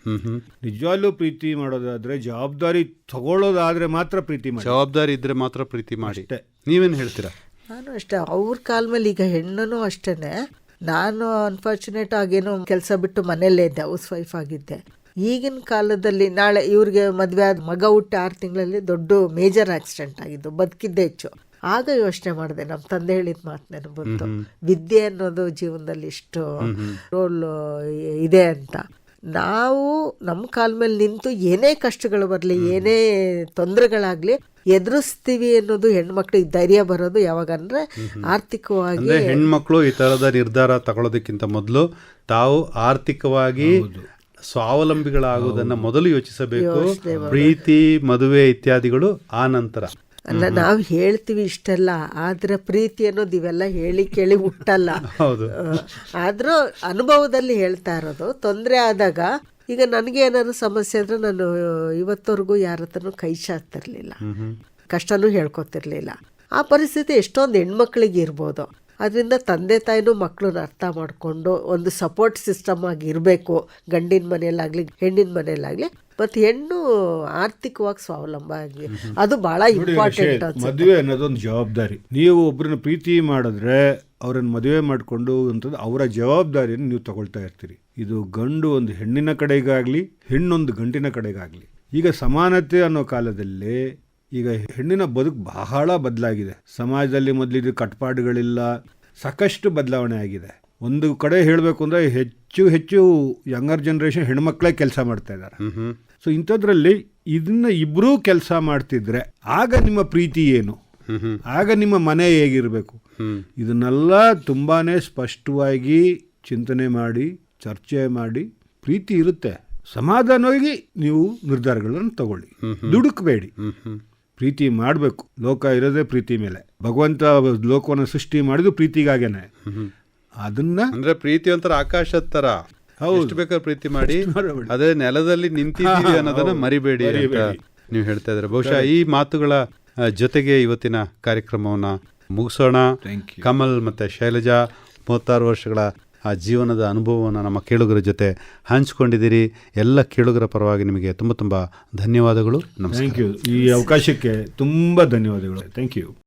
[SPEAKER 3] ನಿಜವಾಗ್ಲೂ ಪ್ರೀತಿ ಮಾಡೋದಾದ್ರೆ ಜವಾಬ್ದಾರಿ ತಗೊಳ್ಳೋದಾದ್ರೆ ಮಾತ್ರ ಪ್ರೀತಿ ಮಾಡಿ.
[SPEAKER 1] ಜವಾಬ್ದಾರಿ ಇದ್ರೆ ಮಾತ್ರ ಪ್ರೀತಿ ಮಾಡಿ.
[SPEAKER 3] ಅಷ್ಟೇ.
[SPEAKER 1] ನೀವೇನು ಹೇಳ್ತೀರಾ?
[SPEAKER 2] ನಾನು ಅಷ್ಟೇ ಅವ್ರ ಕಾಲ ಮೇಲೆ ಈಗ ಹೆಣ್ಣು ಅಷ್ಟೇನೆ. ನಾನು ಅನ್ಫಾರ್ಚುನೇಟ್ ಆಗೇನೋ ಕೆಲಸ ಬಿಟ್ಟು ಮನೆಯಲ್ಲೇ ಇದ್ದೆ ಹೌಸ್ ವೈಫ್ ಆಗಿದ್ದೆ. ಈಗಿನ ಕಾಲದಲ್ಲಿ ನಾಳೆ ಇವ್ರಿಗೆ ಮದುವೆ ಆದ ಮಗ ಹುಟ್ಟಿ ಆರು ತಿಂಗಳಲ್ಲಿ ದೊಡ್ಡ ಮೇಜರ್ ಆಕ್ಸಿಡೆಂಟ್ ಆಗಿದ್ದು ಬದುಕಿದ್ದೆ ಹೆಚ್ಚು. ಆಗ ಯೋಚನೆ ಮಾಡಿದೆ. ನಮ್ಮ ತಂದೆ ಹೇಳಿದ ಮಾತು ನನಗೆ ಬಂತು ವಿದ್ಯೆ ಅನ್ನೋದು ಜೀವನದಲ್ಲಿ ಇಷ್ಟು ರೋಲ್ ಇದೆ ಅಂತ. ನಾವು ನಮ್ಮ ಕಾಲ ಮೇಲೆ ನಿಂತು ಏನೇ ಕಷ್ಟಗಳು ಬರಲಿ ಏನೇ ತೊಂದರೆಗಳಾಗಲಿ ಎದುರಿಸ್ತೀವಿ ಅನ್ನೋದು ಹೆಣ್ಮಕ್ಳಿಗೆ ಧೈರ್ಯ ಬರೋದು ಯಾವಾಗ ಅಂದ್ರೆ ಆರ್ಥಿಕವಾಗಿ
[SPEAKER 1] ಹೆಣ್ಮಕ್ಳು ಈ ತರದ ನಿರ್ಧಾರ ತಗೊಳ್ಳೋದಕ್ಕಿಂತ ಮೊದಲು ತಾವು ಆರ್ಥಿಕವಾಗಿ ಸ್ವಾವಲಂಬಿಗಳಾಗುವುದನ್ನ ಮೊದಲು ಯೋಚಿಸಬೇಕು. ಪ್ರೀತಿ ಮದುವೆ ಇತ್ಯಾದಿಗಳು ಆ ನಂತರ.
[SPEAKER 2] ಅಲ್ಲ ನಾವು ಹೇಳ್ತೀವಿ ಇಷ್ಟೆಲ್ಲ ಆದ್ರೆ ಪ್ರೀತಿ ಅನ್ನೋದು ಇವೆಲ್ಲ ಹೇಳಿ ಕೇಳಿ ಹುಟ್ಟಲ್ಲ ಆದ್ರೂ ಅನುಭವದಲ್ಲಿ ಹೇಳ್ತಾ ಇರೋದು ತೊಂದರೆ ಆದಾಗ ಈಗ ನನಗೆ ಏನಾದ್ರು ಸಮಸ್ಯೆ ಅಂದ್ರೆ ನಾನು ಇವತ್ತವರೆಗೂ ಯಾರ ಹತ್ರನು ಕೈ ಚಾಚ್ತಿರ್ಲಿಲ್ಲ ಕಷ್ಟನೂ ಹೇಳ್ಕೊತಿರ್ಲಿಲ್ಲ. ಆ ಪರಿಸ್ಥಿತಿ ಎಷ್ಟೊಂದು ಹೆಣ್ಮಕ್ಳಿಗೆ ಇರ್ಬೋದು. ಅದರಿಂದ ತಂದೆ ತಾಯಿನೂ ಮಕ್ಕಳನ್ನ ಅರ್ಥ ಮಾಡಿಕೊಂಡು ಒಂದು ಸಪೋರ್ಟ್ ಸಿಸ್ಟಮ್ ಆಗಿ ಇರಬೇಕು ಗಂಡಿನ ಮನೆಯಲ್ಲಾಗ್ಲಿ ಹೆಣ್ಣಿನ ಮನೆಯಲ್ಲಾಗ್ಲಿ. ಮತ್ತು ಹೆಣ್ಣು ಆರ್ಥಿಕವಾಗಿ ಸ್ವಾವಲಂಬ ಆಗಿ ಅದು ಬಹಳ ಇಂಪಾರ್ಟೆಂಟ್
[SPEAKER 3] ಮದುವೆ ಅನ್ನೋದೊಂದು ಜವಾಬ್ದಾರಿ. ನೀವು ಒಬ್ಬರನ್ನ ಪ್ರೀತಿ ಮಾಡಿದ್ರೆ ಅವರನ್ನು ಮದುವೆ ಮಾಡಿಕೊಂಡು ಅಂತಂದ್ರೆ ಅವರ ಜವಾಬ್ದಾರಿಯನ್ನು ನೀವು ತಗೊಳ್ತಾ ಇರ್ತೀರಿ. ಇದು ಗಂಡು ಒಂದು ಹೆಣ್ಣಿನ ಕಡೆಗಾಗಲಿ ಹೆಣ್ಣೊಂದು ಗಂಟಿನ ಕಡೆಗಾಗಲಿ. ಈಗ ಸಮಾನತೆ ಅನ್ನೋ ಕಾಲದಲ್ಲಿ ಈಗ ಹೆಣ್ಣಿನ ಬದುಕು ಬಹಳ ಬದಲಾಗಿದೆ. ಸಮಾಜದಲ್ಲಿ ಮೊದಲಿದ್ದು ಕಟ್ಪಾಡುಗಳಿಲ್ಲ ಸಾಕಷ್ಟು ಬದಲಾವಣೆ ಆಗಿದೆ. ಒಂದು ಕಡೆ ಹೇಳಬೇಕು ಅಂದರೆ ಹೆಚ್ಚು ಹೆಚ್ಚು ಯಂಗರ್ ಜನ್ರೇಷನ್ ಹೆಣ್ಮಕ್ಳೇ ಕೆಲಸ ಮಾಡ್ತಾ ಇದ್ದಾರೆ. ಸೊ ಇಂಥದ್ರಲ್ಲಿ ಇದನ್ನ ಇಬ್ಬರೂ ಕೆಲಸ ಮಾಡ್ತಿದ್ರೆ ಆಗ ನಿಮ್ಮ ಪ್ರೀತಿ ಏನು? ಆಗ ನಿಮ್ಮ ಮನೆ ಹೇಗಿರಬೇಕು? ಇದನ್ನೆಲ್ಲ ತುಂಬಾ ಸ್ಪಷ್ಟವಾಗಿ ಚಿಂತನೆ ಮಾಡಿ ಚರ್ಚೆ ಮಾಡಿ ಪ್ರೀತಿ ಇರುತ್ತೆ. ಸಮಾಧಾನವಾಗಿ ನೀವು ನಿರ್ಧಾರಗಳನ್ನು ತಗೊಳ್ಳಿ. ದುಡುಕಬೇಡಿ. ಪ್ರೀತಿ ಮಾಡಬೇಕು ಲೋಕ ಇರೋದೇ ಪ್ರೀತಿ ಮೇಲೆ ಭಗವಂತ ಲೋಕವನ್ನು ಸೃಷ್ಟಿ ಮಾಡಿದ್ದು ಪ್ರೀತಿಗಾಗೇನೆ. ಅದನ್ನ
[SPEAKER 1] ಅಂದ್ರೆ ಪ್ರೀತಿ ಒಂಥರ ಆಕಾಶದ ತರ
[SPEAKER 3] ಹೌದು.
[SPEAKER 1] ಬೇಕಾದ್ರೆ ಪ್ರೀತಿ ಮಾಡಿ. ಅದೇ ನೆಲದಲ್ಲಿ ನಿಂತಿದ್ದೀವಿ ಅನ್ನೋದನ್ನ ಮರಿಬೇಡಿ ಅಂತ ನೀವು ಹೇಳ್ತಾ ಇದ್ರೆ ಬಹುಶಃ ಈ ಮಾತುಗಳ ಜೊತೆಗೆ ಇವತ್ತಿನ ಕಾರ್ಯಕ್ರಮವನ್ನ ಮುಗಿಸೋಣ. ಕಮಲ್ ಮತ್ತೆ ಶೈಲಜಾ ಮೂವತ್ತಾರು ವರ್ಷಗಳ ಆ ಜೀವನದ ಅನುಭವವನ್ನು ನಮ್ಮ ಕೇಳುಗರ ಜೊತೆ ಹಂಚ್ಕೊಂಡಿದ್ದೀರಿ. ಎಲ್ಲ ಕೇಳುಗರ ಪರವಾಗಿ ನಿಮಗೆ ತುಂಬ ತುಂಬ ಧನ್ಯವಾದಗಳು.
[SPEAKER 3] ಥ್ಯಾಂಕ್ ಯು ಈ ಅವಕಾಶಕ್ಕೆ ತುಂಬ ಧನ್ಯವಾದಗಳು. Thank you